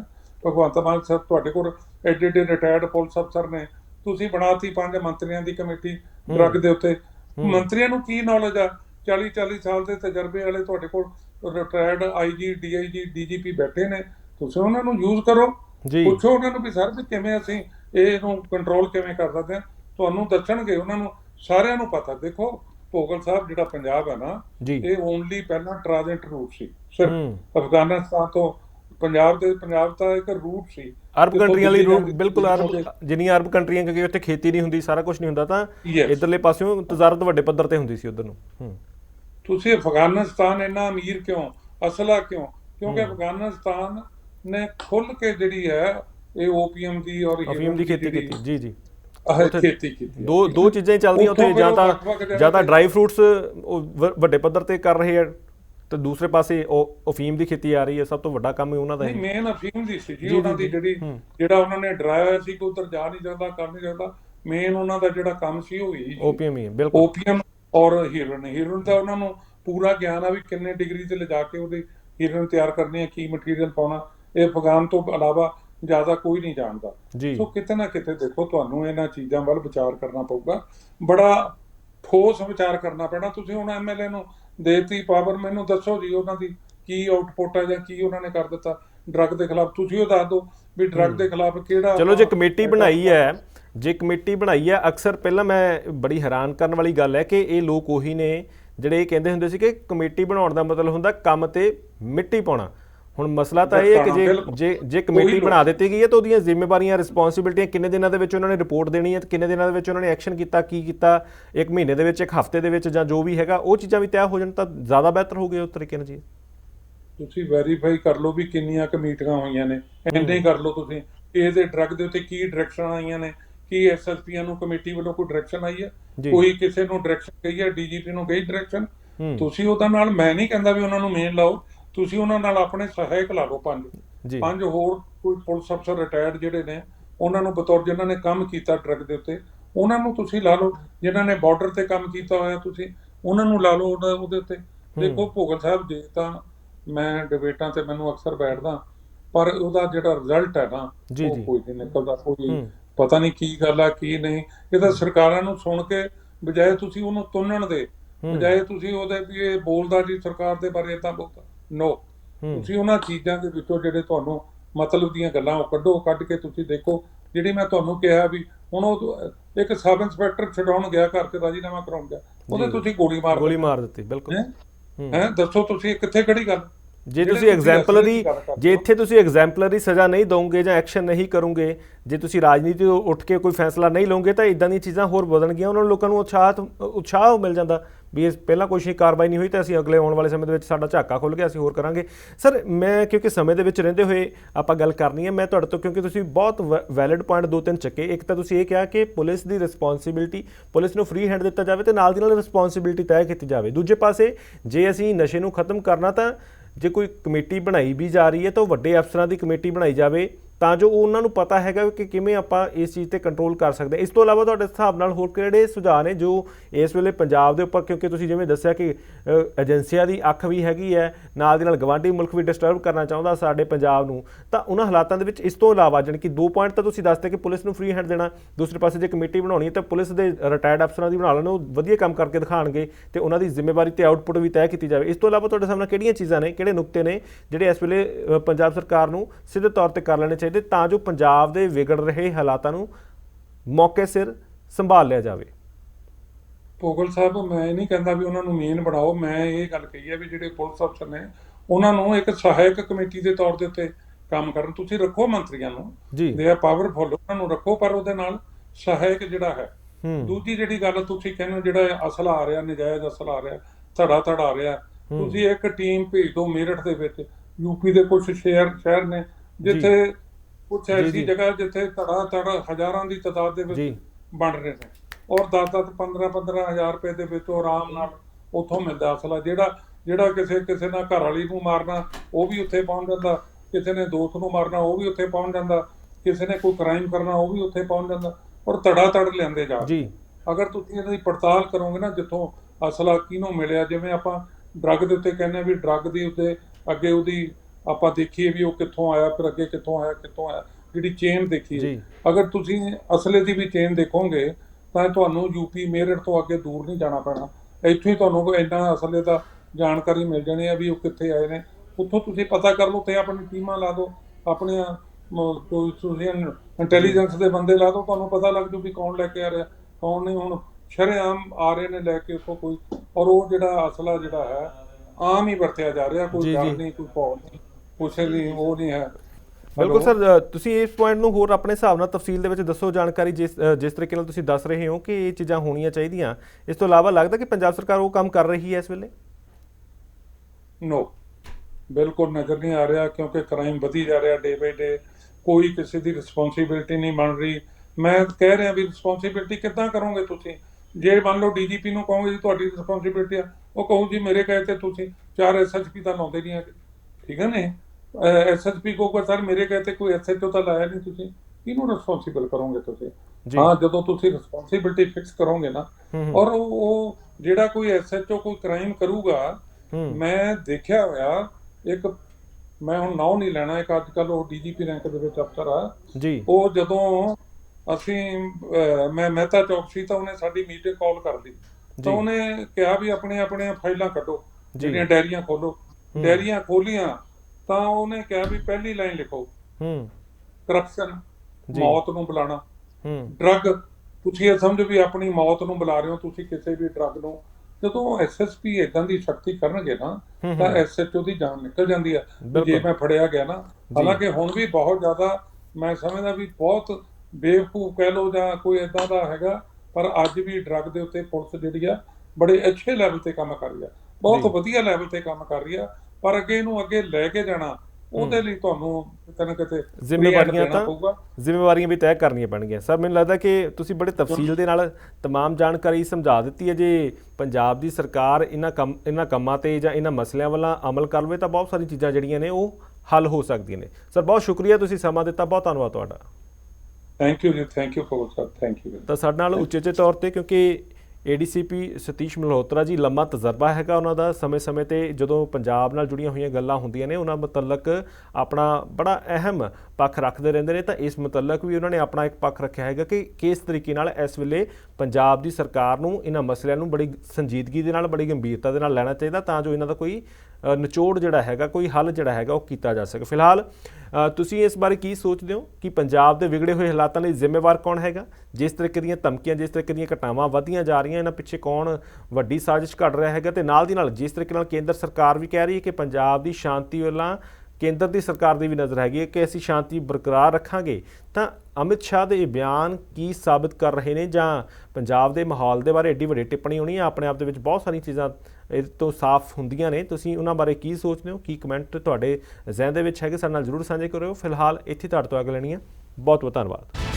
S2: ਭਗਵੰਤ ਮਾਨ ਸਾਹਿਬ ਤੁਹਾਡੇ ਕੋਲ ਐਡੇ ਐਡੇ ਰਿਟਾਇਰਡ ਪੁਲਿਸ ਅਫਸਰ ਨੇ। ਤੁਸੀਂ ਬਣਾਤੀ ਪੰਜ ਮੰਤਰੀਆਂ ਦੀ ਕਮੇਟੀ ਡਰੱਗ ਦੇ ਉੱਤੇ। ਮੰਤਰੀਆਂ ਨੂੰ ਕੀ ਨੌਲੇਜ ਆ? 40 40 ਸਾਲ ਦੇ ਤਜਰਬੇ ਵਾਲੇ ਤੁਹਾਡੇ ਕੋਲ ਰਿਟਾਇਰਡ ਆਈਜੀ ਡੀਆਈਜੀ ਡੀਜੀਪੀ ਬੈਠੇ ਨੇ। ਤੁਸੀਂ ਉਹਨਾਂ ਨੂੰ ਯੂਜ਼ ਕਰੋ।
S1: ਜੀ।
S2: ਪੁੱਛੋ ਉਹਨਾਂ ਨੂੰ ਵੀ ਸਰ ਵੀ ਕਿਵੇਂ ਅਸੀਂ ਇਹਨੂੰ ਕੰਟਰੋਲ ਕਿਵੇਂ ਕਰ ਸਕਦੇ ਹਾਂ। ਤੁਹਾਨੂੰ ਦੱਸਣਗੇ ਉਹਨਾਂ ਨੂੰ ਸਾਰਿਆਂ ਨੂੰ ਪਤਾ। ਦੇਖੋ ਭੋਗਲ ਸਾਹਿਬ ਜਿਹੜਾ ਪੰਜਾਬ ਹੈ ਨਾ ਇਹ ਓਨਲੀ ਪਹਿਲਾਂ ਟ੍ਰਾਂਜ਼ਿਟ ਰੂਟ ਸੀ। ਸਿਰਫ ਅਫਗਾਨਿਸਤਾਨ ਤੋਂ ਪੰਜਾਬ ਦੇ ਪੰਜਾਬ ਦਾ ਇੱਕ ਰੂਟ ਸੀ।
S1: ਅਰਬ ਕੰਟਰੀਆਂ ਲਈ ਰੂਟ ਬਿਲਕੁਲ ਅਰਬ ਜਿੰਨੀਆਂ ਅਰਬ ਕੰਟਰੀਆਂ ਕਿਉਂਕਿ ਉੱਥੇ ਖੇਤੀ ਨਹੀਂ ਹੁੰਦੀ ਸਾਰਾ ਕੁਝ ਨਹੀਂ ਹੁੰਦਾ ਤਾਂ. ਇਧਰਲੇ ਪਾਸਿਓਂ ਤਜਾਰਤ ਵੱਡੇ ਪੱਧਰ ਤੇ ਹੁੰਦੀ ਸੀ ਉਧਰ ਨੂੰ।
S2: ਤੁਸੀਂ ਅਫਗਾਨਿਸਤਾਨ ਇੰਨਾ ਅਮੀਰ ਕਿਉਂ? ਅਸਲਾ ਕਿਉਂ? ਕਿਉਂਕਿ ਅਫਗਾਨਿਸਤਾਨ ਨੇ ਖੁੱਲ ਕੇ ਜਿਹੜੀ ਹੈ ਇਹ ਓਪੀਐਮ ਦੀ ਔਰ
S1: ਅਫੀਮ ਦੀ ਖੇਤੀ ਕੀਤੀ ਜੀ ਜੀ।
S2: ਖੇਤੀ ਕੀਤੀ
S1: ਦੋ ਦੋ ਚੀਜ਼ਾਂ ਹੀ ਚੱਲਦੀਆਂ
S2: ਉੱਥੋਂ
S1: ਜਾਂ ਤਾਂ ਜਾਂ ਤਾਂ ਡਰਾਈ ਫਰੂਟਸ ਵੱਡੇ ਪੱਧਰ ਤੇ ਕਰ ਰਹੇ ਆ ਤੇ ਦੂਸਰੇ ਪਾਸੇ ਉਹ ਅਫੀਮ ਦੀ ਖੇਤੀ ਆ ਰਹੀ ਹੈ ਸਭ ਤੋਂ ਵੱਡਾ ਕੰਮ ਹੀ ਉਹਨਾਂ ਦਾ
S2: ਨਹੀਂ ਮੇਨ ਅਫੀਮ ਦੀ ਸੀ ਜੀ ਉਹਨਾਂ ਦੀ ਜਿਹੜੀ। ਜਿਹੜਾ ਉਹਨਾਂ ਨੇ ਡਰਾਇਆ ਹੋਇਆ ਸੀ ਕਿ ਉਧਰ ਜਾ ਨਹੀਂ ਜਾਂਦਾ ਕਰ ਨਹੀਂ ਜਾਂਦਾ ਮੇਨ ਉਹਨਾਂ ਦਾ ਜਿਹੜਾ ਕੰਮ ਸੀ ਉਹ ਹੀ
S1: ਓਪੀਐਮ ਹੀ ਹੈ ਬਿਲਕੁਲ।
S2: ਓਪੀਅਮ ਔਰ ਹੀਰੋਇਨ ਹੀਰੋਇਨ ਦਾ ਉਹਨਾਂ ਨੂੰ ਪੂਰਾ ਗਿਆਨ ਆ ਵੀ ਕਿੰਨੇ ਡਿਗਰੀ ਤੇ ਲਿਜਾ ਕੇ ਉਹਦੀ ਹੀਰੋਇਨ ਤਿਆਰ ਕਰਨੀ ਹੈ ਕੀ ਮਟੀਰੀਅਲ ਪਾਉਣਾ। ਇਹ ਅਫਗਾਨ ਤੋਂ ਇਲਾਵਾ ਜ਼ਿਆਦਾ ਕੋਈ ਨਹੀਂ ਜਾਣਦਾ। ਸੋ ਕਿਤੇ ਨਾ ਕਿਤੇ ਦੇਖੋ ਤੁਹਾਨੂੰ ਇਹਨਾਂ ਚੀਜ਼ਾਂ ਵੱਲ ਵਿਚਾਰ ਕਰਨਾ ਪਊਗਾ। ਬੜਾ ਠੋਸ ਵਿਚਾਰ ਕਰਨਾ ਪੈਣਾ। ਤੁਸੀਂ ਹੁਣ ਐਮਐਲਏ ਨੂੰ ਦੇਤੀ ਪਾਵਰ ਮੈਨੂੰ ਦੱਸੋ ਜੀ ਉਹਨਾਂ ਦੀ ਕੀ ਆਊਟਪੁੱਟ ਹੈ ਜਾਂ ਕੀ ਉਹਨਾਂ ਨੇ ਕਰ ਦਿੱਤਾ। ਡਰੱਗ ਦੇ ਖਿਲਾਫ ਤੁਸੀਂ ਉਹ ਦੱਸ ਦਿਓ ਵੀ ਡਰੱਗ ਦੇ ਖਿਲਾਫ ਕਿਹੜਾ
S1: ਚਲੋ ਜੇ ਕਮੇਟੀ ਬਣਾਈ ਹੈ ਜੇ ਕਮੇਟੀ ਬਣਾਈ ਹੈ ਅਕਸਰ ਪਹਿਲਾਂ ਮੈਂ ਬੜੀ ਹੈਰਾਨ ਕਰਨ ਵਾਲੀ ਗੱਲ ਹੈ ਕਿ ਇਹ ਲੋਕ ਉਹੀ ਨੇ ਜਿਹੜੇ ਇਹ ਕਹਿੰਦੇ ਹੁੰਦੇ ਸੀ ਕਿ ਕਮੇਟੀ ਬਣਾਉਣ ਦਾ ਮਤਲਬ ਹੁੰਦਾ ਕੰਮ ਤੇ ਮਿੱਟੀ ਪਾਉਣਾ। ਹੁਣ ਮਸਲਾ ਤਾਂ ਇਹ ਹੈ ਕਿ ਜੇ। ਜੇ ਜੇ ਕਮੇਟੀ। ਬਣਾ ਦਿੱਤੀ ਗਈ ਹੈ ਤਾਂ ਉਹਦੀਆਂ ਜ਼ਿੰਮੇਵਾਰੀਆਂ ਰਿਸਪੌਂਸਿਬਿਲਟੀਆਂ ਕਿੰਨੇ ਦਿਨਾਂ ਦੇ ਵਿੱਚ ਉਹਨਾਂ ਨੇ ਰਿਪੋਰਟ ਦੇਣੀ ਹੈ ਤੇ ਕਿੰਨੇ ਦਿਨਾਂ ਦੇ ਵਿੱਚ ਉਹਨਾਂ ਨੇ ਐਕਸ਼ਨ ਕੀਤਾ ਕੀ ਕੀਤਾ ਇੱਕ ਮਹੀਨੇ ਦੇ ਵਿੱਚ ਇੱਕ ਹਫ਼ਤੇ ਦੇ ਵਿੱਚ ਜਾਂ ਜੋ ਵੀ ਹੈਗਾ ਉਹ ਚੀਜ਼ਾਂ ਵੀ ਤੈਅ ਹੋ ਜਾਣ ਤਾਂ ਜ਼ਿਆਦਾ ਬਿਹਤਰ ਹੋਊਗੇ ਉਸ ਤਰੀਕੇ ਨਾਲ ਜੀ।
S2: ਤੁਸੀਂ ਵੈਰੀਫਾਈ ਕਰ ਲਓ ਵੀ ਕਿੰਨੀਆਂ ਕਮੇਟੀਆਂ ਹੋਈਆਂ ਨੇ ਇੰਨੇ ਹੀ। ਕਰ ਲਓ ਤੁਸੀਂ। ਇਹਦੇ ਡਰੱਗ ਦੇ ਉੱਤੇ ਕੀ ਡਾਇਰੈਕਸ਼ਨ ਆਈਆਂ ਨੇ ਕੀ ਐਸਐਸਪੀਆਂ ਨੂੰ ਕਮੇਟੀ ਵੱਲੋਂ ਕੋਈ ਡਾਇਰੈਕਸ਼ਨ ਆਈ ਹੈ। ਕੋਈ ਕਿਸੇ ਨੂੰ ਡਾਇਰੈਕਸ਼ਨ ਗਈ ਹੈ? ਡੀਜੀਪੀ ਨੂੰ ਗਈ ਡਾਇਰੈਕਸ਼ਨ ਤੁਸੀਂ ਉਹਦਾ ਨਾਲ ਮੈਂ ਨਹੀਂ ਕਹਿੰਦਾ ਵੀ ਉਹਨਾਂ ਨੂੰ ਮੇਨ ਲਾਓ। ਤੁਸੀਂ ਉਹਨਾਂ ਨਾਲ ਆਪਣੇ ਸਹਾਇਕ ਲਾ ਲਓ ਪੰਜ। ਪੰਜ ਹੋਰ ਕੋਈ ਪੁਲਿਸ ਅਫਸਰ ਰਿਟਾਇਰਡ ਜਿਹੜੇ ਨੇ ਉਹਨਾਂ ਨੂੰ ਬਤੌਰ ਜਿਨ੍ਹਾਂ ਨੇ ਕੰਮ ਕੀਤਾ ਡਰੱਗ ਦੇ ਉੱਤੇ ਉਹਨਾਂ ਨੂੰ ਤੁਸੀਂ ਲਾ ਲਓ। ਜਿਨ੍ਹਾਂ ਨੇ ਬਾਰਡਰ ਤੇ ਕੰਮ ਕੀਤਾ ਹੋਇਆ ਤੁਸੀਂ ਉਹਨਾਂ ਨੂੰ ਲਾ ਲਓ ਉਹਦਾ- ਉੱਤੇ। ਦੇਖੋ ਭੋਗਲ ਸਾਹਿਬ ਜੀ ਤਾਂ ਮੈਂ ਡਿਬੇਟਾਂ ਤੇ ਮੈਨੂੰ ਅਕਸਰ ਬੈਠਦਾ ਪਰ ਉਹਦਾ ਜਿਹੜਾ ਰਿਜ਼ਲਟ ਹੈ ਨਾ ਉਹ। ਕੋਈ ਨਹੀਂ ਨਿਕਲਦਾ ਕੋਈ। ਪਤਾ ਨਹੀਂ ਕੀ ਗੱਲ ਆ ਕੀ ਨਹੀਂ। ਇਹ ਤਾਂ ਸਰਕਾਰਾਂ ਨੂੰ ਸੁਣ ਕੇ ਬਜਾਏ ਤੁਸੀਂ ਉਹਨੂੰ ਤੁੰਨਣ ਦੇ। ਬਜਾਏ ਤੁਸੀਂ ਉਹਦੇ ਵੀ ਇਹ ਬੋਲਦਾ ਜੀ ਸਰਕਾਰ ਦੇ ਬਾਰੇ ਤਾਂ ਬੋਲਦਾ ਨੋ ਤੁਸੀਂ ਉਹਨਾਂ ਚੀਜ਼ਾਂ ਦੇ ਵਿੱਚੋਂ ਜਿਹੜੇ ਤੁਹਾਨੂੰ ਮਤਲਬ ਦੀਆਂ ਗੱਲਾਂ ਉਹ ਕੱਢੋ ਕੱਢ ਕੇ ਤੁਸੀਂ ਦੇਖੋ। ਜਿਹੜੀ ਮੈਂ ਤੁਹਾਨੂੰ ਕਿਹਾ ਵੀ ਹੁਣ ਉਹ ਇੱਕ ਸਬ ਇੰਸਪੈਕਟਰ ਛਡਾਉਣ ਗਿਆ ਘਰ ਤੇ ਰਾਜੀਨਾਮਾ ਕਰਾਉਣ ਗਿਆ ਉਹਦੇ। ਤੁਸੀਂ ਗੋਲੀ ਮਾਰ
S1: ਗੋਲੀ ਮਾਰ ਦਿੱਤੀ ਬਿਲਕੁਲ।
S2: ਹੈ? ਦੱਸੋ ਤੁਸੀਂ ਕਿੱਥੇ ਖੜੀ ਗੱਲ?
S1: ਜੇ ਤੁਸੀਂ ਐਗਜ਼ੈਂਪਲਰੀ ਜੇ। ਇੱਥੇ ਤੁਸੀਂ ਐਗਜ਼ੈਂਪਲਰੀ ਸਜ਼ਾ ਨਹੀਂ ਦੋਗੇ ਜਾਂ ਐਕਸ਼ਨ ਨਹੀਂ ਕਰੋਗੇ ਜੇ ਤੁਸੀਂ ਰਾਜਨੀਤੀ ਤੋਂ ਉੱਠ ਕੇ ਕੋਈ ਫੈਸਲਾ ਨਹੀਂ ਲਓਗੇ ਤਾਂ ਇਦਾਂ ਦੀਆਂ ਚੀਜ਼ਾਂ ਹੋਰ ਵਧਣਗੀਆਂ ਉਹਨਾਂ ਨੂੰ ਲੋਕਾਂ ਨੂੰ ਉਤਸ਼ਾਹ ਉਤਸ਼ਾਹ ਮਿਲ ਜਾਂਦਾ। ਵੀ ਇਹ ਪਹਿਲਾਂ ਕੋਈ ਕਾਰਵਾਈ ਨਹੀਂ ਹੋਈ ਤਾਂ ਅਸੀਂ ਅਗਲੇ ਆਉਣ ਵਾਲੇ ਸਮੇਂ ਦੇ ਵਿੱਚ ਸਾਡਾ ਝਾਕਾ ਖੁੱਲ ਗਿਆ, ਅਸੀਂ ਹੋਰ ਕਰਾਂਗੇ। ਸਰ, ਮੈਂ ਕਿਉਂਕਿ ਸਮੇਂ ਦੇ ਵਿੱਚ ਰਹਿੰਦੇ ਹੋਏ ਆਪਾਂ ਗੱਲ ਕਰਨੀ ਹੈ, ਮੈਂ ਤੁਹਾਡੇ ਤੋਂ ਕਿਉਂਕਿ ਤੁਸੀਂ ਬਹੁਤ ਵੈਲਿਡ ਪੁਆਇੰਟ ਦੋ ਤਿੰਨ ਚੱਕੇ। ਇੱਕ ਤਾਂ ਤੁਸੀਂ ਇਹ ਕਿਹਾ ਕਿ ਪੁਲਿਸ ਦੀ ਰਿਸਪੌਂਸਿਬਿਲਟੀ ਪੁਲਿਸ ਨੂੰ ਫ੍ਰੀ ਹੈਂਡ ਦਿੱਤਾ ਜਾਵੇ ਤੇ ਨਾਲ ਦੀ ਨਾਲ ਰਿਸਪੌਂਸਿਬਿਲਟੀ ਤੈਅ ਕੀਤੀ ਜਾਵੇ। ਦੂਜੇ ਪਾਸੇ, ਜੇ ਅਸੀਂ ਨਸ਼ੇ ਨੂੰ ਖਤਮ ਕਰਨਾ ਤਾਂ ਜੇ ਕੋਈ ਕਮੇਟੀ ਬਣਾਈ ਵੀ ਜਾ ਰਹੀ ਹੈ ਤਾਂ ਉਹ ਵੱਡੇ ਅਫਸਰਾਂ ਦੀ ਕਮੇਟੀ ਬਣਾਈ ਜਾਵੇ। ਤਾਂ ਜੋ ਉਹਨਾਂ ਨੂੰ ਪਤਾ ਹੈਗਾ ਕਿ ਕਿਵੇਂ ਆਪਾਂ ਇਸ ਚੀਜ਼ ਤੇ ਕੰਟਰੋਲ ਕਰ ਸਕਦੇ ਇਸ ਤੋਂ ਇਲਾਵਾ ਤੁਹਾਡੇ ਹਿਸਾਬ ਨਾਲ ਹੋਰ ਕਿਹੜੇ ਸੁਝਾਅ ਨੇ ਜੋ ਇਸ ਵੇਲੇ ਪੰਜਾਬ ਦੇ ਉੱਪਰ, ਕਿਉਂਕਿ ਤੁਸੀਂ ਜਿਵੇਂ ਦੱਸਿਆ ਕਿ ਏਜੰਸੀਆਂ ਦੀ ਅੱਖ ਵੀ ਹੈਗੀ ਹੈ, ਨਾਲ ਦੀ ਨਾਲ ਗਵਾਂਢੀ ਮੁਲਕ ਵੀ ਡਿਸਟਰਬ ਕਰਨਾ ਚਾਹੁੰਦਾ ਸਾਡੇ ਪੰਜਾਬ ਨੂੰ, ਤਾਂ ਉਹਨਾਂ ਹਾਲਾਤਾਂ ਦੇ ਵਿੱਚ ਇਸ ਤੋਂ ਇਲਾਵਾ ਜਾਣੀ ਕਿ ਦੋ ਪੁਆਇੰਟ ਤਾਂ ਤੁਸੀਂ ਦੱਸਦੇ ਕਿ ਪੁਲਿਸ ਨੂੰ ਫ੍ਰੀ ਹੈਂਡ ਦੇਣਾ, ਦੂਸਰੇ ਪਾਸੇ ਜੇ ਕਮੇਟੀ ਬਣਾਉਣੀ ਹੈ ਤਾਂ ਪੁਲਿਸ ਦੇ ਰਿਟਾਇਰਡ ਅਫਸਰਾਂ ਦੀ ਬਣਾ ਲੈਣ, ਉਹ ਵਧੀਆ ਕੰਮ ਕਰਕੇ ਦਿਖਾਣਗੇ ਤੇ ਉਹਨਾਂ ਦੀ ਜ਼ਿੰਮੇਵਾਰੀ ਤੇ ਆਊਟਪੁੱਟ ਵੀ ਤੈਅ ਕੀਤੀ ਜਾਵੇ। ਇਸ ਤੋਂ ਇਲਾਵਾ ਤੁਹਾਡੇ ਸਾਹਮਣੇ ਕਿਹੜੀਆਂ ਚੀਜ਼ਾਂ ਨੇ, ਕਿਹੜੇ ਨੁਕਤੇ ਨੇ, ਜਿਹੜੇ ਇਸ ਵੇਲੇ ਪੰਜਾਬ ਸਰਕਾਰ ਨੂੰ ਸਿੱਧੇ ਤੌਰ ਤੇ ਕਰ ਲੈਣੇ ਚਾਹੀਦੇ ਤਾਂ ਜੋ ਪੰਜਾਬ ਦੇ ਵਿਗੜ ਰਹੇ ਹਾਲਾਤਾਂ ਨੂੰ ਮੌਕੇ ਸਿਰ ਸੰਭਾਲ ਲਿਆ ਜਾਵੇ।
S2: ਭੋਗਲ ਸਾਹਿਬ ਮੈਂ ਨਹੀਂ ਕਹਿੰਦਾ ਵੀ ਉਹਨਾਂ ਨੂੰ ਮੇਨ ਬਣਾਓ ਮੈਂ ਇਹ ਗੱਲ ਕਹੀ ਹੈ ਵੀ ਜਿਹੜੇ ਪੁਲਿਸ ਅਫਸਰ ਨੇ ਉਹਨਾਂ ਨੂੰ ਇੱਕ ਸਹਾਇਕ ਕਮੇਟੀ ਦੇ ਤੌਰ ਦੇ ਉੱਤੇ ਕੰਮ ਕਰਨ। ਤੁਸੀਂ ਰੱਖੋ ਮੰਤਰੀਆਂ ਨੂੰ
S1: ਜੀ।
S2: ਦੇ ਆ ਪਾਵਰਫੁਲ ਉਹਨਾਂ ਨੂੰ ਰੱਖੋ ਪਰ ਉਹਦੇ ਨਾਲ ਸਹਾਇਕ ਜਿਹੜਾ ਹੈ ਦੂਜੀ ਜਿਹੜੀ ਗੱਲ ਤੁਸੀਂ ਕਹਿੰਦੇ ਹੋ ਜਿਹੜਾ ਅਸਲਾ ਆ ਰਿਹਾ ਨਜਾਇਜ਼ ਅਸਲਾ ਆ ਰਿਹਾ ਧੜਾ ਧੜ ਆ ਰਿਹਾ। ਤੁਸੀਂ ਇੱਕ ਟੀਮ ਭੇਜ ਦਿਓ ਮੇਰਠ ਦੇ ਵਿੱਚ ਯੂਪੀ ਦੇ ਕੁਝ ਸ਼ਹਿਰ ਸ਼ਹਿਰ ਨੇ ਜਿੱਥੇ ਕੁਝ ਐਸੀ। ਜਗ੍ਹਾ ਜਿੱਥੇ ਧੜਾ ਧੜ ਹਜ਼ਾਰਾਂ ਦੀ ਤਾਦਾਦ ਦੇ ਵਿੱਚ ਬਣ ਰਹੇ ਨੇ ਔਰ 10-10 15-15 ਹਜ਼ਾਰ ਰੁਪਏ ਦੇ ਵਿੱਚ ਉਹ ਆਰਾਮ ਨਾਲ ਉੱਥੋਂ ਮਿਲਦਾ ਅਸਲਾ। ਜਿਹੜਾ ਜਿਹੜਾ ਕਿਸੇ ਕਿਸੇ ਨਾਲ ਘਰ ਵਾਲੀ ਨੂੰ ਮਾਰਨਾ ਉਹ ਵੀ ਉੱਥੇ ਪਹੁੰਚ ਜਾਂਦਾ। ਕਿਸੇ ਨੇ ਦੋਸਤ ਨੂੰ ਮਾਰਨਾ ਉਹ ਵੀ ਉੱਥੇ ਪਹੁੰਚ ਜਾਂਦਾ। ਕਿਸੇ ਨੇ ਕੋਈ ਕ੍ਰਾਈਮ ਕਰਨਾ ਉਹ ਵੀ ਉੱਥੇ ਪਹੁੰਚ ਜਾਂਦਾ। ਔਰ ਧੜਾ ਧੜ ਲੈਂਦੇ ਜਾ
S1: ਜੀ।
S2: ਅਗਰ ਤੁਸੀਂ ਇਹਨਾਂ ਦੀ ਪੜਤਾਲ ਕਰੋਗੇ ਨਾ ਜਿੱਥੋਂ ਅਸਲਾ ਕਿਹਨੂੰ ਮਿਲਿਆ ਜਿਵੇਂ ਆਪਾਂ ਡਰੱਗ ਦੇ ਉੱਤੇ ਕਹਿੰਦੇ ਆ ਵੀ ਡਰੱਗ ਦੇ ਉੱਤੇ ਅੱਗੇ ਉਹਦੀ ਆਪਾਂ ਦੇਖੀਏ ਵੀ ਉਹ ਕਿੱਥੋਂ ਆਇਆ ਫਿਰ ਅੱਗੇ ਕਿੱਥੋਂ ਆਇਆ ਕਿੱਥੋਂ ਆਇਆ ਜਿਹੜੀ ਚੇਨ ਦੇਖੀਏ। ਅਗਰ ਤੁਸੀਂ ਅਸਲੇ ਦੀ ਵੀ ਚੇਨ ਦੇਖੋਗੇ ਤਾਂ ਤੁਹਾਨੂੰ ਯੂਪੀ ਮੇਰਠ ਤੋਂ ਅੱਗੇ ਦੂਰ ਨਹੀਂ ਜਾਣਾ ਪੈਣਾ। ਇੱਥੋਂ ਹੀ ਤੁਹਾਨੂੰ ਇੰਨਾ ਅਸਲੇ ਦਾ ਜਾਣਕਾਰੀ ਮਿਲ ਜਾਣੀ ਆ ਵੀ ਉਹ ਕਿੱਥੇ ਆਏ ਨੇ। ਉੱਥੋਂ ਤੁਸੀਂ ਪਤਾ ਕਰ ਲਓ ਤੇ ਆਪਣੀ ਟੀਮਾਂ ਲਾ ਦਿਓ ਆਪਣੀਆਂ ਮ, ਕੋਈ ਤੁਸੀਂ ਇੰਟੈਲੀਜੈਂਸ ਦੇ ਬੰਦੇ ਲਾ ਦਿਓ ਤੁਹਾਨੂੰ ਪਤਾ ਲੱਗ ਜੂ ਵੀ ਕੌਣ ਲੈ ਕੇ ਆ ਰਿਹਾ ਕੌਣ ਨਹੀਂ। ਹੁਣ ਸ਼ਰੇਆਮ ਆ ਰਹੇ ਨੇ ਲੈ ਕੇ ਉੱਥੋਂ ਕੋਈ ਔਰ ਉਹ ਜਿਹੜਾ ਅਸਲਾ ਜਿਹੜਾ ਹੈ ਆਮ ਹੀ ਵਰਤਿਆ ਜਾ ਰਿਹਾ ਕੋਈ। ਡਰ ਨਹੀਂ ਕੋਈ ਭੌ ਨਹੀਂ। ਕੁਛ ਨਹੀਂ ਉਹ ਨਹੀਂ ਹੈ।
S1: ਬਿਲਕੁਲ? ਸਰ ਅ, ਤੁਸੀਂ ਇਸ ਪੁਆਇੰਟ ਨੂੰ ਹੋਰ ਆਪਣੇ ਹਿਸਾਬ ਨਾਲ ਤਫਸੀਲ ਦੇ ਵਿੱਚ ਦੱਸੋ ਜਾਣਕਾਰੀ ਜਿਸ ਅ, ਜਿਸ ਤਰੀਕੇ ਨਾਲ ਤੁਸੀਂ ਦੱਸ ਰਹੇ ਹੋ ਕਿ ਇਹ ਚੀਜ਼ਾਂ ਹੋਣੀਆਂ ਚਾਹੀਦੀਆਂ। ਇਸ ਤੋਂ ਇਲਾਵਾ ਲੱਗਦਾ ਕਿ ਪੰਜਾਬ ਸਰਕਾਰ ਉਹ ਕੰਮ ਕਰ ਰਹੀ ਹੈ ਇਸ ਵੇਲੇ?
S2: ਨੋ ਬਿਲਕੁਲ ਨਜ਼ਰ ਨਹੀਂ ਆ ਰਿਹਾ ਕਿਉਂਕਿ ਕ੍ਰਾਈਮ ਵਧੀ ਜਾ ਰਿਹਾ ਡੇ ਬਾਈ ਡੇ ਕੋਈ ਕਿਸੇ ਦੀ ਰਿਸਪੌਂਸਿਬਿਲਟੀ ਨਹੀਂ ਬਣ ਰਹੀ। ਮੈਂ ਕਹਿ ਰਿਹਾ ਵੀ ਰਿਸਪੌਂਸਿਬਿਲਟੀ ਕਿੱਦਾਂ ਕਰੋਗੇ ਤੁਸੀਂ? ਜੇ ਮੰਨ ਲਓ ਡੀਜੀਪੀ ਨੂੰ ਕਹੋਗੇ ਜੀ ਤੁਹਾਡੀ ਰਿਸਪੌਂਸਿਬਿਲਟੀ ਆ ਉਹ ਕਹੂ ਜੀ ਮੇਰੇ ਕਹੇ ਤੇ ਤੁਸੀਂ ਚਾਰ ਐਸਐਚਪੀ ਤਾਂ ਲਾਉਂਦੇ ਨਹੀਂ ਹੈਗੇ। ਠੀਕ ਹੈ ਨੇ ਐਸਐਚਪੀ ਕਹੂਗਾ ਸਰ ਮੇਰੇ ਕਹੇ ਤੇ ਕੋਈ ਐਸਐਚਓ ਤਾਂ ਲਾਇਆ ਨਹੀਂ ਤੁਸੀਂ ਕਿਹਨੂੰ ਰਿਸਪੌਂਸਿਬਲ ਕਰੋਗੇ ਤੁਸੀਂ। ਹਾਂ ਜਦੋਂ ਤੁਸੀਂ ਰਿਸਪੌਂਸਿਬਿਲਟੀ ਫਿਕਸ ਕਰੋਗੇ ਨਾ। ਔਰ ਉਹ ਜਿਹੜਾ ਕੋਈ ਐਸਐਚਓ ਕੋਈ ਕ੍ਰਾਈਮ ਕਰੂਗਾ ਮੈਂ ਦੇਖਿਆ ਹੋਇਆ ਇੱਕ ਮੈਂ ਹੁਣ ਨਾਮ ਨਹੀਂ ਲੈਣਾ ਇੱਕ ਅੱਜ ਕੱਲ ਉਹ ਡੀਜੀਪੀ ਰੈਂਕ ਦੇ ਵਿੱਚ ਅਫਸਰ ਆ
S1: ਜੀ
S2: ਉਹ ਜਦੋਂ ਅਸੀਂ ਮੈਂ ਮਹਿਤਾ ਚੌਕ ਸੀ ਤਾਂ ਉਹਨੇ ਸਾਡੀ ਮੀਟਿੰਗ ਕਾਲ ਕਰ ਲਈ। ਤਾਂ ਉਹਨੇ ਕਿਹਾ ਵੀ ਆਪਣੇ ਆਪਣੇ ਫਾਈਲਾਂ ਕੱਢੋ। ਜਿਹੜੀਆਂ ਡਾਇਰੀਆਂ ਖੋਲੋ। ਡਾਇਰੀਆਂ ਖੋਲੀਆਂ ਤਾਂ ਉਹਨੇ ਕਿਹਾ ਵੀ ਪਹਿਲੀ ਲਾਈਨ ਲਿਖੋ।
S1: ਹੂੰ।
S2: ਕਰਪਸ਼ਨ
S1: ਜੀ।
S2: ਮੌਤ ਨੂੰ ਬੁਲਾਣਾ।
S1: ਹੂੰ।
S2: ਡਰੱਗ ਤੁਸੀਂ ਇਹ ਸਮਝੋ ਵੀ ਆਪਣੀ ਮੌਤ ਨੂੰ ਬੁਲਾ ਰਹੇ ਹੋ ਤੁਸੀਂ ਕਿਸੇ ਵੀ ਡਰੱਗ ਨੂੰ। ਜਦੋਂ ਐਸਐਸਪੀ ਇਦਾਂ ਦੀ ਸ਼ਕਤੀ ਕਰਨਗੇ ਨਾ ਤਾਂ। ਐਸਐਚਓ ਦੀ ਜਾਨ ਨਿਕਲ ਜਾਂਦੀ ਆ। ਜੇ। ਮੈਂ ਫੜਿਆ ਗਿਆ ਨਾ ਹਾਲਾਂਕਿ ਹੁਣ ਵੀ ਬਹੁਤ ਜ਼ਿਆਦਾ ਮੈਂ ਸਮਝਦਾ ਵੀ ਬਹੁਤ ਬੇਵਕੂਫ ਕਹਿ ਲਓ ਜਾਂ ਕੋਈ ਇਦਾਂ ਦਾ ਹੈਗਾ ਪਰ ਅੱਜ ਵੀ ਡਰੱਗ ਦੇ ਉੱਤੇ ਪੁਲਿਸ ਜਿਹੜੀ ਆ ਬੜੇ ਅੱਛੇ ਲੈਵਲ ਤੇ ਕੰਮ ਕਰ ਰਹੀ ਆ। ਬਹੁਤ। ਵਧੀਆ ਲੈਵਲ ਤੇ ਕੰਮ ਕਰ ਰਹੀ ਆ। ਪਰ ਅੱਗੇ ਇਹਨੂੰ ਅੱਗੇ ਲੈ ਕੇ ਜਾਣਾ ਉਹਦੇ ਲਈ ਤੁਹਾਨੂੰ ਕਿਤੇ ਨਾ ਕਿਤੇ
S1: ਜ਼ਿੰਮੇਵਾਰੀਆਂ
S2: ਦੇਣਾ
S1: ਤਾਂ
S2: ਪਊਗਾ
S1: ਜ਼ਿੰਮੇਵਾਰੀਆਂ ਵੀ ਤੈਅ ਕਰਨੀਆਂ ਪੈਣਗੀਆਂ ਸਰ ਮੈਨੂੰ ਲੱਗਦਾ ਕਿ ਤੁਸੀਂ ਬੜੇ ਤਫਸੀਲ ਦੇ ਨਾਲ तमाम ਜਾਣਕਾਰੀ ਸਮਝਾ ਦਿੱਤੀ ਹੈ ਜੇ ਪੰਜਾਬ ਦੀ ਸਰਕਾਰ ਇਹਨਾਂ ਕੰਮ ਇਹਨਾਂ ਕੰਮਾਂ ਤੇ ਜਾਂ ਇਹਨਾਂ ਮਸਲਿਆਂ ਵੱਲ ਅਮਲ ਕਰ ਲਵੇ ਤਾਂ ਬਹੁਤ ਸਾਰੀ ਚੀਜ਼ਾਂ ਜਿਹੜੀਆਂ ਨੇ ਉਹ ਹੱਲ ਹੋ ਸਕਦੀਆਂ ਨੇ ਸਰ ਬਹੁਤ ਸ਼ੁਕਰੀਆ ਤੁਸੀਂ ਸਮਾਂ ਦਿੱਤਾ ਬਹੁਤ ਧੰਨਵਾਦ ਤੁਹਾਡਾ
S2: ਥੈਂਕ ਯੂ ਜੀ thank you for sir thank you
S1: ਤਾਂ ਸਾਡੇ ਨਾਲ ਉਚੇਚੇ ਤੌਰ ਤੇ ਕਿਉਂਕਿ ਏਡੀਸੀਪੀ ਸਤੀਸ਼ ਮਲਹੋਤਰਾ ਜੀ, ਲੰਮਾ ਤਜਰਬਾ ਹੈਗਾ ਉਹਨਾਂ ਦਾ। ਸਮੇਂ-ਸਮੇਂ ਤੇ ਜਦੋਂ ਪੰਜਾਬ ਨਾਲ ਜੁੜੀਆਂ ਹੋਈਆਂ ਗੱਲਾਂ ਹੁੰਦੀਆਂ ਨੇ, ਉਹਨਾਂ ਮੁਤਲਕ ਆਪਣਾ ਬੜਾ ਅਹਿਮ ਪੱਖ ਰੱਖਦੇ ਰਹਿੰਦੇ ਨੇ। ਤਾਂ ਇਸ ਮੁਤਲਕ ਵੀ ਉਹਨਾਂ ਨੇ ਆਪਣਾ ਇੱਕ ਪੱਖ ਰੱਖਿਆ ਹੈਗਾ ਕਿ ਕਿਸ ਤਰੀਕੇ ਨਾਲ ਇਸ ਵੇਲੇ ਪੰਜਾਬ ਦੀ ਸਰਕਾਰ ਨੂੰ ਇਹਨਾਂ ਮਸਲਿਆਂ ਨੂੰ ਬੜੀ ਸੰਜੀਦਗੀ ਦੇ ਨਾਲ, ਬੜੀ ਗੰਭੀਰਤਾ ਦੇ ਨਾਲ ਲੈਣਾ ਚਾਹੀਦਾ ਤਾਂ ਜੋ ਇਹਨਾਂ ਦਾ ਕੋਈ ਨਿਚੋੜ ਜਿਹੜਾ ਹੈਗਾ, ਕੋਈ ਹੱਲ ਜਿਹੜਾ ਹੈਗਾ, ਉਹ ਕੀਤਾ ਜਾ ਸਕੇ। ਫਿਲਹਾਲ ਤੁਸੀਂ ਇਸ ਬਾਰੇ ਕੀ ਸੋਚਦੇ ਹੋ ਕਿ ਪੰਜਾਬ ਦੇ ਵਿਗੜੇ ਹੋਏ ਹਾਲਾਤਾਂ ਲਈ ਜ਼ਿੰਮੇਵਾਰ ਕੌਣ ਹੈਗਾ? ਜਿਸ ਤਰੀਕੇ ਦੀਆਂ ਧਮਕੀਆਂ, ਜਿਸ ਤਰੀਕੇ ਦੀਆਂ ਘਟਨਾਵਾਂ ਵਧੀਆਂ ਜਾ ਰਹੀਆਂ, ਇਹਨਾਂ ਪਿੱਛੇ ਕੌਣ ਵੱਡੀ ਸਾਜ਼ਿਸ਼ ਘੜ ਰਿਹਾ ਹੈਗਾ? ਤੇ ਨਾਲ ਦੀ ਨਾਲ, ਜਿਸ ਤਰੀਕੇ ਨਾਲ ਕੇਂਦਰ ਸਰਕਾਰ ਵੀ ਕਹਿ ਰਹੀ ਹੈ ਕਿ ਪੰਜਾਬ ਦੀ ਸ਼ਾਂਤੀ ਵੱਲਾਂ ਕੇਂਦਰ ਦੀ ਸਰਕਾਰ ਦੀ ਵੀ ਨਜ਼ਰ ਹੈਗੀ ਹੈ ਕਿ ਅਸੀਂ ਸ਼ਾਂਤੀ ਬਰਕਰਾਰ ਰੱਖਾਂਗੇ। ਤਾਂ ਅਮਿਤ ਸ਼ਾਹ ਦੇ ਇਹ ਬਿਆਨ ਕੀ ਸਾਬਤ ਕਰ ਰਹੇ ਨੇ? ਜਾਂ ਪੰਜਾਬ ਦੇ ਮਾਹੌਲ ਦੇ ਬਾਰੇ ਏਡੀ ਵੱਡੀ ਟਿੱਪਣੀ ਹੋਣੀ ਹੈ? ਆਪਣੇ ਆਪ ਦੇ ਵਿੱਚ ਬਹੁਤ ਸਾਰੀਆਂ ਚੀਜ਼ਾਂ ਇਹ ਤੋਂ ਸਾਫ਼ ਹੁੰਦੀਆਂ ਨੇ। ਤੁਸੀਂ ਉਹਨਾਂ ਬਾਰੇ ਕੀ ਸੋਚਦੇ ਹੋ? ਕੀ ਕਮੈਂਟ ਤੁਹਾਡੇ ਜ਼ਿਹਨ ਦੇ ਵਿੱਚ ਹੈਗੇ? ਸਾਡੇ ਨਾਲ ਜਰੂਰ ਸਾਂਝੇ ਕਰਿਓ। ਫਿਲਹਾਲ ਇੱਥੇ ਤੁਹਾਡੇ ਤੋਂ ਅਗਲੇ ਲੈਣੀ ਹੈ। ਬਹੁਤ ਬਹੁਤ ਧੰਨਵਾਦ।